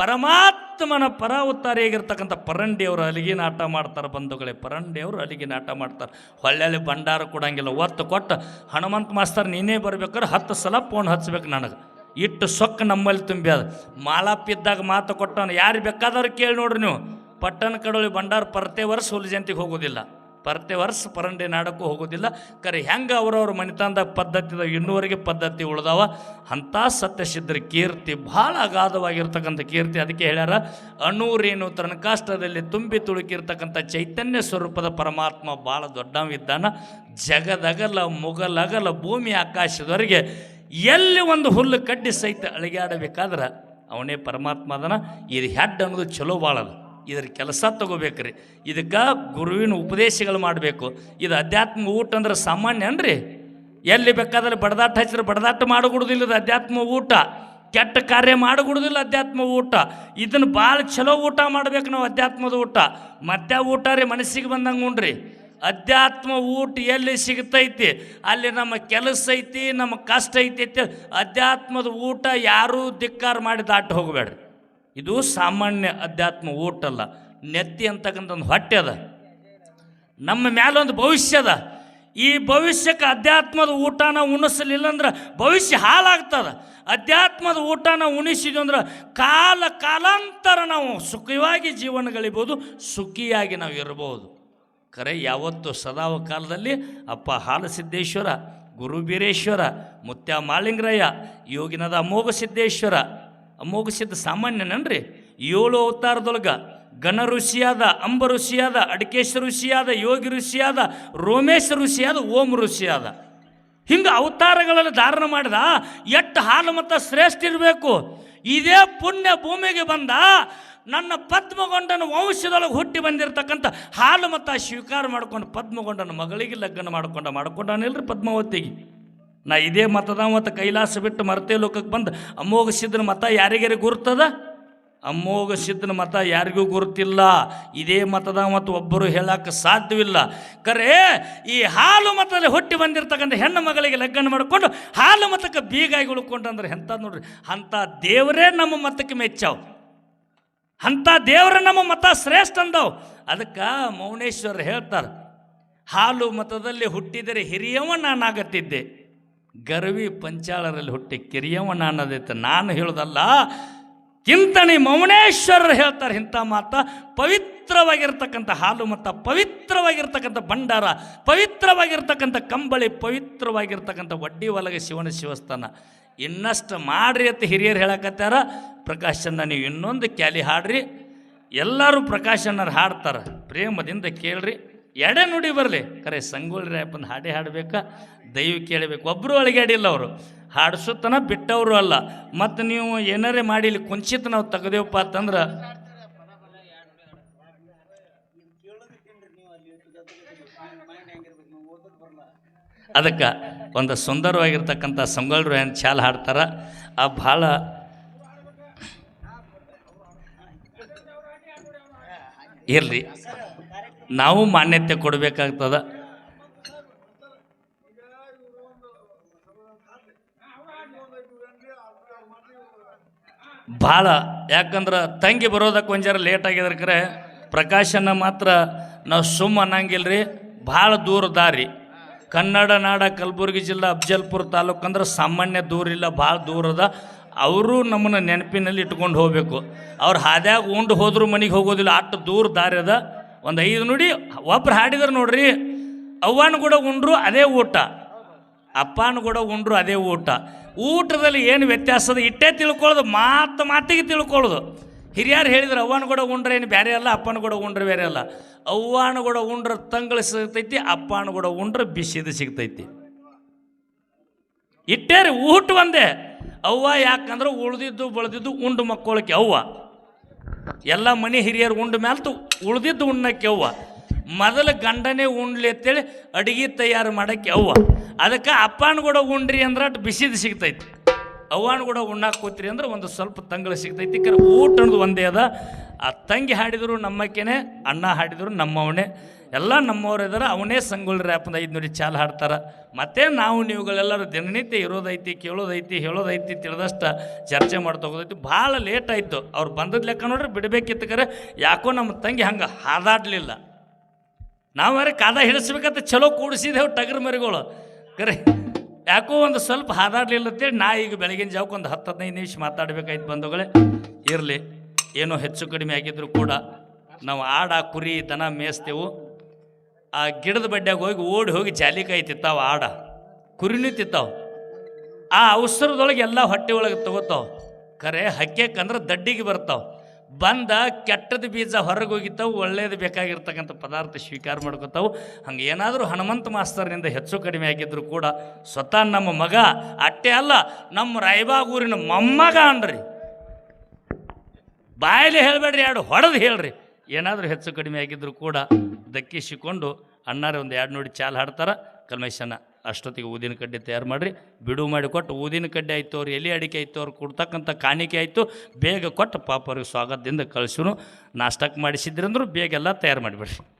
[SPEAKER 1] ಪರಮಾತ್ಮನ ಪರ ಉತ್ತಾರಿಯಾಗಿರ್ತಕ್ಕಂಥ ಪರಂಡಿಯವರು ಅಲಿಗೆ ನಾಟ ಮಾಡ್ತಾರೆ ಬಂಧುಗಳೇ, ಪರಂಡಿಯವರು ಅಲಿಗೆ ನಾಟ ಮಾಡ್ತಾರೆ. ಹೊಳ್ಳೆಯಲ್ಲಿ ಭಂಡಾರ ಕೊಡಂಗಿಲ್ಲ, ಒತ್ತು ಕೊಟ್ಟು ಹನುಮಂತ ಮಾಸ್ತರ್ ನೀನೇ ಬರ್ಬೇಕಾದ್ರೆ ಹತ್ತು ಸಲ ಫೋನ್ ಹಚ್ಬೇಕು ನನಗೆ. ಇಟ್ಟು ಸೊಕ್ಕ ನಮ್ಮಲ್ಲಿ ತುಂಬಿ ಅದು. ಮಾಲಾಪಿದ್ದಾಗ ಮಾತು ಕೊಟ್ಟವನು ಯಾರು ಬೇಕಾದವ್ರು ಕೇಳಿ ನೋಡ್ರಿ ನೀವು. ಪಟ್ಟಣ ಕಡೋಳಿ ಭಂಡಾರ ಪರತೆ ವರ್ಷ ಹುಲಿ ಜಯಂತಿಗೆ ಹೋಗೋದಿಲ್ಲ. ಪರತೆ ವರ್ಷ ಪರಂಡೆ ನಾಡಕ್ಕೂ ಹೋಗೋದಿಲ್ಲ. ಕರೆ ಹೆಂಗೆ ಅವರವ್ರ ಮನೆತನದ ಪದ್ಧತಿ ಇನ್ನೂವರೆಗೆ ಪದ್ಧತಿ ಉಳ್ದಾವ. ಅಂಥ ಸತ್ಯಸಿದ್ಧರ ಕೀರ್ತಿ ಭಾಳ ಅಗಾಧವಾಗಿರ್ತಕ್ಕಂಥ ಕೀರ್ತಿ. ಅದಕ್ಕೆ ಹೇಳ್ಯಾರ ಅಣೂರೇನು ತನಕಾಷ್ಟದಲ್ಲಿ ತುಂಬಿ ತುಳುಕಿರ್ತಕ್ಕಂಥ ಚೈತನ್ಯ ಸ್ವರೂಪದ ಪರಮಾತ್ಮ ಭಾಳ ದೊಡ್ಡವಿದ್ದಾನ ಜಗದಗಲ ಮುಗಲಗಲ ಭೂಮಿ ಆಕಾಶದವರೆಗೆ ಎಲ್ಲಿ ಒಂದು ಹುಲ್ಲು ಕಡ್ಡಿ ಸಹಿತ ಅಳಿಗಾಡಬೇಕಾದ್ರೆ ಅವನೇ ಪರಮಾತ್ಮ ಅದನ. ಇದು ಹೆಡ್ ಅನ್ನೋದು ಚಲೋ ಭಾಳ ಅದ ಇದ್ರ ಕೆಲಸ ತಗೋಬೇಕ್ರಿ. ಇದಕ್ಕೆ ಗುರುವಿನ ಉಪದೇಶಗಳು ಮಾಡಬೇಕು. ಇದು ಅಧ್ಯಾತ್ಮ ಊಟ ಅಂದ್ರೆ ಸಾಮಾನ್ಯ ಅನ್ರಿ ಎಲ್ಲಿ ಬೇಕಾದ್ರೆ ಬಡದಾಟ ಹಚ್ಚಿದ್ರೆ ಬಡದಾಟ ಮಾಡಿಕೊಡುದಿಲ್ಲ ಇದು ಅಧ್ಯಾತ್ಮ ಊಟ. ಕೆಟ್ಟ ಕಾರ್ಯ ಮಾಡಿಕೊಡುದಿಲ್ಲ ಅಧ್ಯಾತ್ಮ ಊಟ. ಇದನ್ನು ಭಾಳ ಚಲೋ ಊಟ ಮಾಡ್ಬೇಕು ನಾವು ಅಧ್ಯಾತ್ಮದ ಊಟ. ಮತ್ತೆ ಊಟ ರೀ ಮನಸ್ಸಿಗೆ ಬಂದಂಗೆ ಉಂಡ್ರಿ. ಅಧ್ಯಾತ್ಮ ಊಟ ಎಲ್ಲಿ ಸಿಗ್ತೈತಿ? ಅಲ್ಲಿ ನಮ್ಮ ಕೆಲಸ ಐತಿ, ನಮ್ಮ ಕಷ್ಟ ಐತಿ ಅಧ್ಯಾತ್ಮದ ಊಟ ಯಾರೂ ಧಿಕ್ಕಾರ ಮಾಡಿ ದಾಟಿ ಹೋಗಬೇಡ್ರಿ. ಇದು ಸಾಮಾನ್ಯ ಅಧ್ಯಾತ್ಮ ಊಟ ಅಲ್ಲ ನೆತ್ತಿ ಅಂತಕ್ಕಂಥ ಒಂದು ಹೊಟ್ಟೆ ಅದ. ನಮ್ಮ ಮ್ಯಾಲೊಂದು ಭವಿಷ್ಯ ಅದ. ಈ ಭವಿಷ್ಯಕ್ಕೆ ಅಧ್ಯಾತ್ಮದ ಊಟನ ಉಣಿಸಲಿಲ್ಲ ಅಂದ್ರೆ ಭವಿಷ್ಯ ಹಾಳಾಗ್ತದ. ಅಧ್ಯಾತ್ಮದ ಊಟನ ಉಣಿಸಿದ್ವಿ ಅಂದ್ರೆ ಕಾಲ ಕಾಲಾಂತರ ನಾವು ಸುಖವಾಗಿ ಜೀವನ ಗಳಿಬೋದು ಸುಖಿಯಾಗಿ ನಾವು ಇರ್ಬೋದು. ಕರೆ, ಯಾವತ್ತು ಸದಾವ ಕಾಲದಲ್ಲಿ ಅಪ್ಪ ಹಾಲಸಿದ್ದೇಶ್ವರ ಗುರುಬೀರೇಶ್ವರ ಮುತ್ಯ ಮಾಲಿಂಗರಯ್ಯ ಯೋಗಿನದ ಅಮೋಘ ಸಿದ್ದೇಶ್ವರ ಅಮೋಘ ಸಿದ್ಧ ಸಾಮಾನ್ಯನನ್ರಿ. ಏಳು ಅವತಾರದೊಳಗ ಘನ ಋಷಿಯಾದ, ಅಂಬ ಋಷಿಯಾದ, ಅಡಕೇಶ ಋಷಿಯಾದ, ಯೋಗಿ ಋಷಿಯಾದ, ರೋಮೇಶ ಋಷಿಯಾದ ಓಂ ಋಷಿಯಾದ. ಹಿಂಗೆ ಅವತಾರಗಳಲ್ಲಿ ಧಾರಣ ಮಾಡಿದ ಎಷ್ಟು ಹಾಲು ಮತ್ತು ಶ್ರೇಷ್ಠ ಇರಬೇಕು. ಇದೇ ಪುಣ್ಯ ಭೂಮಿಗೆ ಬಂದ ನನ್ನ ಪದ್ಮಗೊಂಡನ ವಂಶದೊಳಗೆ ಹುಟ್ಟಿ ಬಂದಿರತಕ್ಕಂಥ ಹಾಲು ಮತ್ತು ಸ್ವೀಕಾರ ಮಾಡ್ಕೊಂಡು ಪದ್ಮಗೊಂಡನ ಮಗಳಿಗೆ ಲಗ್ನ ಮಾಡ್ಕೊಂಡ, ಮಾಡ್ಕೊಂಡಾನಿಲ್ರಿ ಪದ್ಮಾವತಿಗೆ. ನಾ ಇದೇ ಮತದ ಮತ್ತು ಕೈಲಾಸ ಬಿಟ್ಟು ಮರತೆ ಲೋಕಕ್ಕೆ ಬಂದು ಅಮೋಘ ಸಿದ್ಧನ ಮತ ಯಾರಿಗಾರಿ ಗುರುತದ? ಅಮೋಘ ಸಿದ್ಧನ ಮತ ಯಾರಿಗೂ ಗುರುತಿಲ್ಲ. ಇದೇ ಮತದ ಮತ್ತು ಒಬ್ಬರು ಹೇಳಕ್ಕೆ ಸಾಧ್ಯವಿಲ್ಲ. ಕರೆ, ಈ ಹಾಲು ಮತದಲ್ಲಿ ಹುಟ್ಟಿ ಬಂದಿರತಕ್ಕಂಥ ಹೆಣ್ಣು ಮಗಳಿಗೆ ಲಗ್ನ ಮಾಡಿಕೊಂಡು ಹಾಲು ಮತಕ್ಕೆ ಬೀಗಾಗಿ ಉಳ್ಕೊಂಡ್ರೆ ಎಂಥ ನೋಡ್ರಿ? ಅಂಥ ದೇವರೇ ನಮ್ಮ ಮತಕ್ಕೆ ಮೆಚ್ಚಾವ್. ಅಂಥ ದೇವರ ನಮ್ಮ ಮತ ಶ್ರೇಷ್ಠ ಅಂದವು. ಅದಕ್ಕೆ ಮೌನೇಶ್ವರ ಹೇಳ್ತಾರೆ, ಹಾಲು ಮತದಲ್ಲಿ ಹುಟ್ಟಿದರೆ ಹಿರಿಯವ ನಾನಾಗತ್ತಿದ್ದೆ ಗರ್ವಿ ಪಂಚಾಳರಲ್ಲಿ ಹುಟ್ಟಿ ಕಿರಿಯವ ಅನ್ನೋದೈತೆ ನಾನು ಹೇಳೋದಲ್ಲ ಚಿಂತನೆ ಮೌನೇಶ್ವರರು ಹೇಳ್ತಾರೆ ಇಂಥ ಮಾತ. ಪವಿತ್ರವಾಗಿರ್ತಕ್ಕಂಥ ಹಾಲು ಮತ್ತು ಪವಿತ್ರವಾಗಿರ್ತಕ್ಕಂಥ ಭಂಡಾರ, ಪವಿತ್ರವಾಗಿರ್ತಕ್ಕಂಥ ಕಂಬಳಿ, ಪವಿತ್ರವಾಗಿರ್ತಕ್ಕಂಥ ವಡ್ಡಿ ಒಲಗ ಶಿವನ ಶಿವಸ್ಥಾನ. ಇನ್ನಷ್ಟು ಮಾಡ್ರಿ ಅಂತ ಹಿರಿಯರು ಹೇಳಕತ್ತಾರ. ಪ್ರಕಾಶನ್ನ ನೀವು ಇನ್ನೊಂದು ಕ್ಯಾಲಿ ಹಾಡ್ರಿ. ಎಲ್ಲರೂ ಪ್ರಕಾಶನ್ನರು ಹಾಡ್ತಾರೆ. ಪ್ರೇಮದಿಂದ ಕೇಳ್ರಿ. ಎಡೆ ನುಡಿ ಬರಲಿ. ಖರೆ ಸಂಗೊಳ್ಳಿ ರಾಯಪ್ಪನ ಹಾಡೇ ಹಾಡಬೇಕಾ, ದೈವ ಕೇಳಬೇಕು. ಒಬ್ಬರು ಇಲ್ಲ ಅವರು. ಹಾಡಿಸುತ್ತನ ಬಿಟ್ಟವರು ಅಲ್ಲ. ಮತ್ತು ನೀವು ಏನಾರೇ ಮಾಡಿ ಇಲ್ಲಿ ಕುಂಚಿತ ನಾವು ತೆಗೆದೇವಪ್ಪ ಅಂತಂದ್ರೆ ಅದಕ್ಕೆ ಒಂದು ಸುಂದರವಾಗಿರ್ತಕ್ಕಂಥ ಸಂಗೊಳ್ರು ಏನು ಚಾಲ ಹಾಡ್ತಾರೆ? ಆ ಭಾಳ ಇರಲಿ. ನಾವು ಮಾನ್ಯತೆ ಕೊಡಬೇಕಾಗ್ತದ. ಭಾಳ, ಯಾಕಂದ್ರೆ ತಂಗಿ ಬರೋದಕ್ಕೆ ಒಂಜಾರ ಲೇಟ್ ಆಗಿದ್ರೆ ಕರೆ. ಪ್ರಕಾಶನ ಮಾತ್ರ ನಾವು ಸುಮ್ಮ ರೀ ಭಾಳ ದೂರ ದಾರಿ. ಕನ್ನಡ, ನಾಡ, ಕಲಬುರಗಿ ಜಿಲ್ಲಾ, ಅಫ್ಜಲ್ಪುರ ತಾಲೂಕು ಅಂದ್ರೆ ಸಾಮಾನ್ಯ ದೂರ ಇಲ್ಲ, ಭಾಳ ದೂರದ ಅವರು ನಮ್ಮನ್ನು ನೆನಪಿನಲ್ಲಿ ಇಟ್ಕೊಂಡು ಹೋಗಬೇಕು. ಅವ್ರು ಹಾದ್ಯಾಗ ಉಂಡು ಹೋದರೂ ಮನೆಗೆ ಹೋಗೋದಿಲ್ಲ, ಅಷ್ಟು ದೂರ ದಾರಿ ಅದ. ಒಂದು ಐದು ನುಡಿ ಒಬ್ರು ಹಾಡಿದ್ರು ನೋಡ್ರಿ, ಅವ್ವನ ಕೂಡ ಉಂಡ್ರು ಅದೇ ಊಟ. ಅಪ್ಪನ ಕೂಡ ಉಂಡ್ರು ಅದೇ ಊಟ. ಊಟದಲ್ಲಿ ಏನು ವ್ಯತ್ಯಾಸ ಅದ ಇಟ್ಟೇ ತಿಳ್ಕೊಳ್ಳೋದು, ಮಾತು ಮಾತಿಗೆ ತಿಳ್ಕೊಳ್ಳೋದು. ಹಿರಿಯರು ಹೇಳಿದ್ರು, ಅವ್ವನ ಕೂಡ ಉಂಡ್ರೆ ಏನು ಬೇರೆ ಅಲ್ಲ, ಅಪ್ಪನ ಕೂಡ ಉಂಡ್ರೆ ಬೇರೆ ಅಲ್ಲ. ಅವ್ವನ ಕೂಡ ಉಂಡ್ರೆ ತಂಗಳು ಸಿಗ್ತೈತಿ, ಅಪ್ಪನ ಕೂಡ ಉಂಡ್ರೆ ಬಿಸಿದು ಸಿಗ್ತೈತಿ. ಇಟ್ಟೇ ರೀ, ಊಟ ಒಂದೇ. ಅವ್ವ ಯಾಕಂದ್ರೆ ಉಳ್ದಿದ್ದು, ಬೆಳೆದಿದ್ದು ಉಂಡು ಮಕ್ಕೊಳಕ್ಕೆ ಅವ್ವ. ಎಲ್ಲ ಮನೆ ಹಿರಿಯರು ಉಂಡ ಮ್ಯಾಲ್ತು ಉಳ್ದಿದ್ದು ಉಣ್ಣಕ್ಕೆ ಅವ್ವ. ಮೊದಲು ಗಂಡನೇ ಉಣ್ಲಿ ಅಂತೇಳಿ ಅಡುಗೆ ತಯಾರು ಮಾಡಕ್ಕೆ ಅವ್ವ. ಅದಕ್ಕೆ ಅಪ್ಪನ ಕೂಡ ಉಂಡ್ರಿ ಅಂದ್ರೆ ಅಟ್ ಬಿಸಿದು ಸಿಗ್ತೈತಿ. ಅವ್ವನ ಕೂಡ ಉಣ್ಣಾಕ್ ಕೂತ್ರಿ ಅಂದ್ರೆ ಒಂದು ಸ್ವಲ್ಪ ತಂಗಳು ಸಿಗ್ತೈತಿ. ಕರೆ ಊಟ ಅನ್ನೋದು ಒಂದೇ ಅದ. ಆ ತಂಗಿ ಹಾಡಿದ್ರು ನಮ್ಮಕ್ಕೇನೆ, ಅಣ್ಣ ಹಾಡಿದ್ರು ನಮ್ಮವನೇ. ಎಲ್ಲ ನಮ್ಮವ್ರು ಇದಾರೆ, ಅವನೇ ಸಂಗೊಳ್ಳಿ ಐದು ನೋಡಿ ಚಾಲ್ ಹಾಡ್ತಾರೆ. ಮತ್ತೆ ನಾವು ನೀವುಗಳೆಲ್ಲರೂ ದಿನನಿತ್ಯ ಇರೋದೈತಿ, ಕೇಳೋದೈತಿ, ಹೇಳೋದೈತಿ, ತಿಳಿದಷ್ಟ ಚರ್ಚೆ ಮಾಡ್ತಾ ಹೋಗೋದೈತಿ. ಭಾಳ ಲೇಟ್ ಆಯಿತು. ಅವ್ರು ಬಂದದ ಲೆಕ್ಕ ನೋಡ್ರಿ ಬಿಡಬೇಕಿತ್ತು ಕರೆ. ಯಾಕೋ ನಮ್ಮ ತಂಗಿ ಹಂಗೆ ಹಾದಾಡಲಿಲ್ಲ. ನಾವರೆ ಕಾದ ಹಿಡಿಸ್ಬೇಕಂತ ಚಲೋ ಕೂಡಿಸಿದೆವು ಟಗರ್ ಮರಿಗಳು. ಕರೆ. ಯಾಕೋ ಒಂದು ಸ್ವಲ್ಪ ಹಾದಾಡ್ಲಿಲ್ಲ ಅಂತೇಳಿ ನಾ ಈಗ ಬೆಳಗಿನ ಜಾವಕ್ಕೆ ಒಂದು ಹತ್ತು ಹದಿನೈದು ನಿಮಿಷ ಮಾತಾಡ್ಬೇಕಾಯ್ತು ಬಂಧುಗಳೇ. ಇರಲಿ, ಏನೋ ಹೆಚ್ಚು ಕಡಿಮೆ ಆಗಿದ್ರು ಕೂಡ ನಾವು ಆಡ, ಕುರಿ, ದನ ಮೇಯಿಸ್ತೇವು. ಆ ಗಿಡದ ಬಡ್ಡ್ಯಾಗ ಹೋಗಿ ಓಡಿ ಹೋಗಿ ಜಾಲಿಕಾಯಿ ತಿತ್ತಾವ ಆಡ, ಕುರಿನೂ ತಿತ್ತಾವ ಆ ಅವಸರದೊಳಗೆ ಎಲ್ಲ ಹೊಟ್ಟೆ ಒಳಗೆ ತಗೋತಾವ. ಖರೆ ಹಕ್ಕೆಕಂದ್ರೆ ದಡ್ಡಿಗೆ ಬರ್ತಾವ. ಬಂದ ಕೆಟ್ಟದ ಬೀಜ ಹೊರಗೆ ಹೋಗಿತ್ತಾವು ಒಳ್ಳೇದು ಬೇಕಾಗಿರ್ತಕ್ಕಂಥ ಪದಾರ್ಥ ಸ್ವೀಕಾರ ಮಾಡ್ಕೋತಾವು. ಹಂಗೆ ಏನಾದರೂ ಹನುಮಂತ ಮಾಸ್ತರ್ನಿಂದ ಹೆಚ್ಚು ಕಡಿಮೆ ಆಗಿದ್ದರೂ ಕೂಡ ಸ್ವತಃ ನಮ್ಮ ಮಗ, ಅಟ್ಟೆ ಅಲ್ಲ, ನಮ್ಮ ರಾಯಬಾಗೂರಿನ ಮೊಮ್ಮಗ ಅನ್ರಿ. ಬಾಯಲ್ಲಿ ಹೇಳಬೇಡ್ರಿ, ಎರಡು ಹೊಡೆದು ಹೇಳ್ರಿ. ಏನಾದರೂ ಹೆಚ್ಚು ಕಡಿಮೆ ಆಗಿದ್ದರೂ ಕೂಡ ದಕ್ಕಿಸಿಕೊಂಡು ಅಣ್ಣಾರೆ ಒಂದು ಎರಡು ನೋಡಿ ಚಾಲ್ ಹಾಡ್ತಾರೆ ಕಲ್ಮೇಶನ ಅಷ್ಟೊತ್ತಿಗೆ ಊದಿನ ಕಡ್ಡಿ ತಯಾರು ಮಾಡಿರಿ. ಬಿಡು ಮಾಡಿ ಕೊಟ್ಟು ಊದಿನ ಕಡ್ಡಿ ಆಯಿತು ಅವ್ರು, ಎಲೆ ಅಡಿಕೆ ಆಯಿತು ಅವ್ರು, ಕೊಡ್ತಕ್ಕಂಥ ಕಾಣಿಕೆ ಆಯಿತು, ಬೇಗ ಕೊಟ್ಟು ಪಾಪ ಅವ್ರಿಗೆ ಸ್ವಾಗತದಿಂದ ಕಳಿಸೋನು. ನಾಷ್ಟಕ್ಕೆ ಮಾಡಿಸಿದ್ರಂದ್ರೂ ಬೇಗ ಎಲ್ಲ ತಯಾರು ಮಾಡಿಬಿಡ್ರಿ.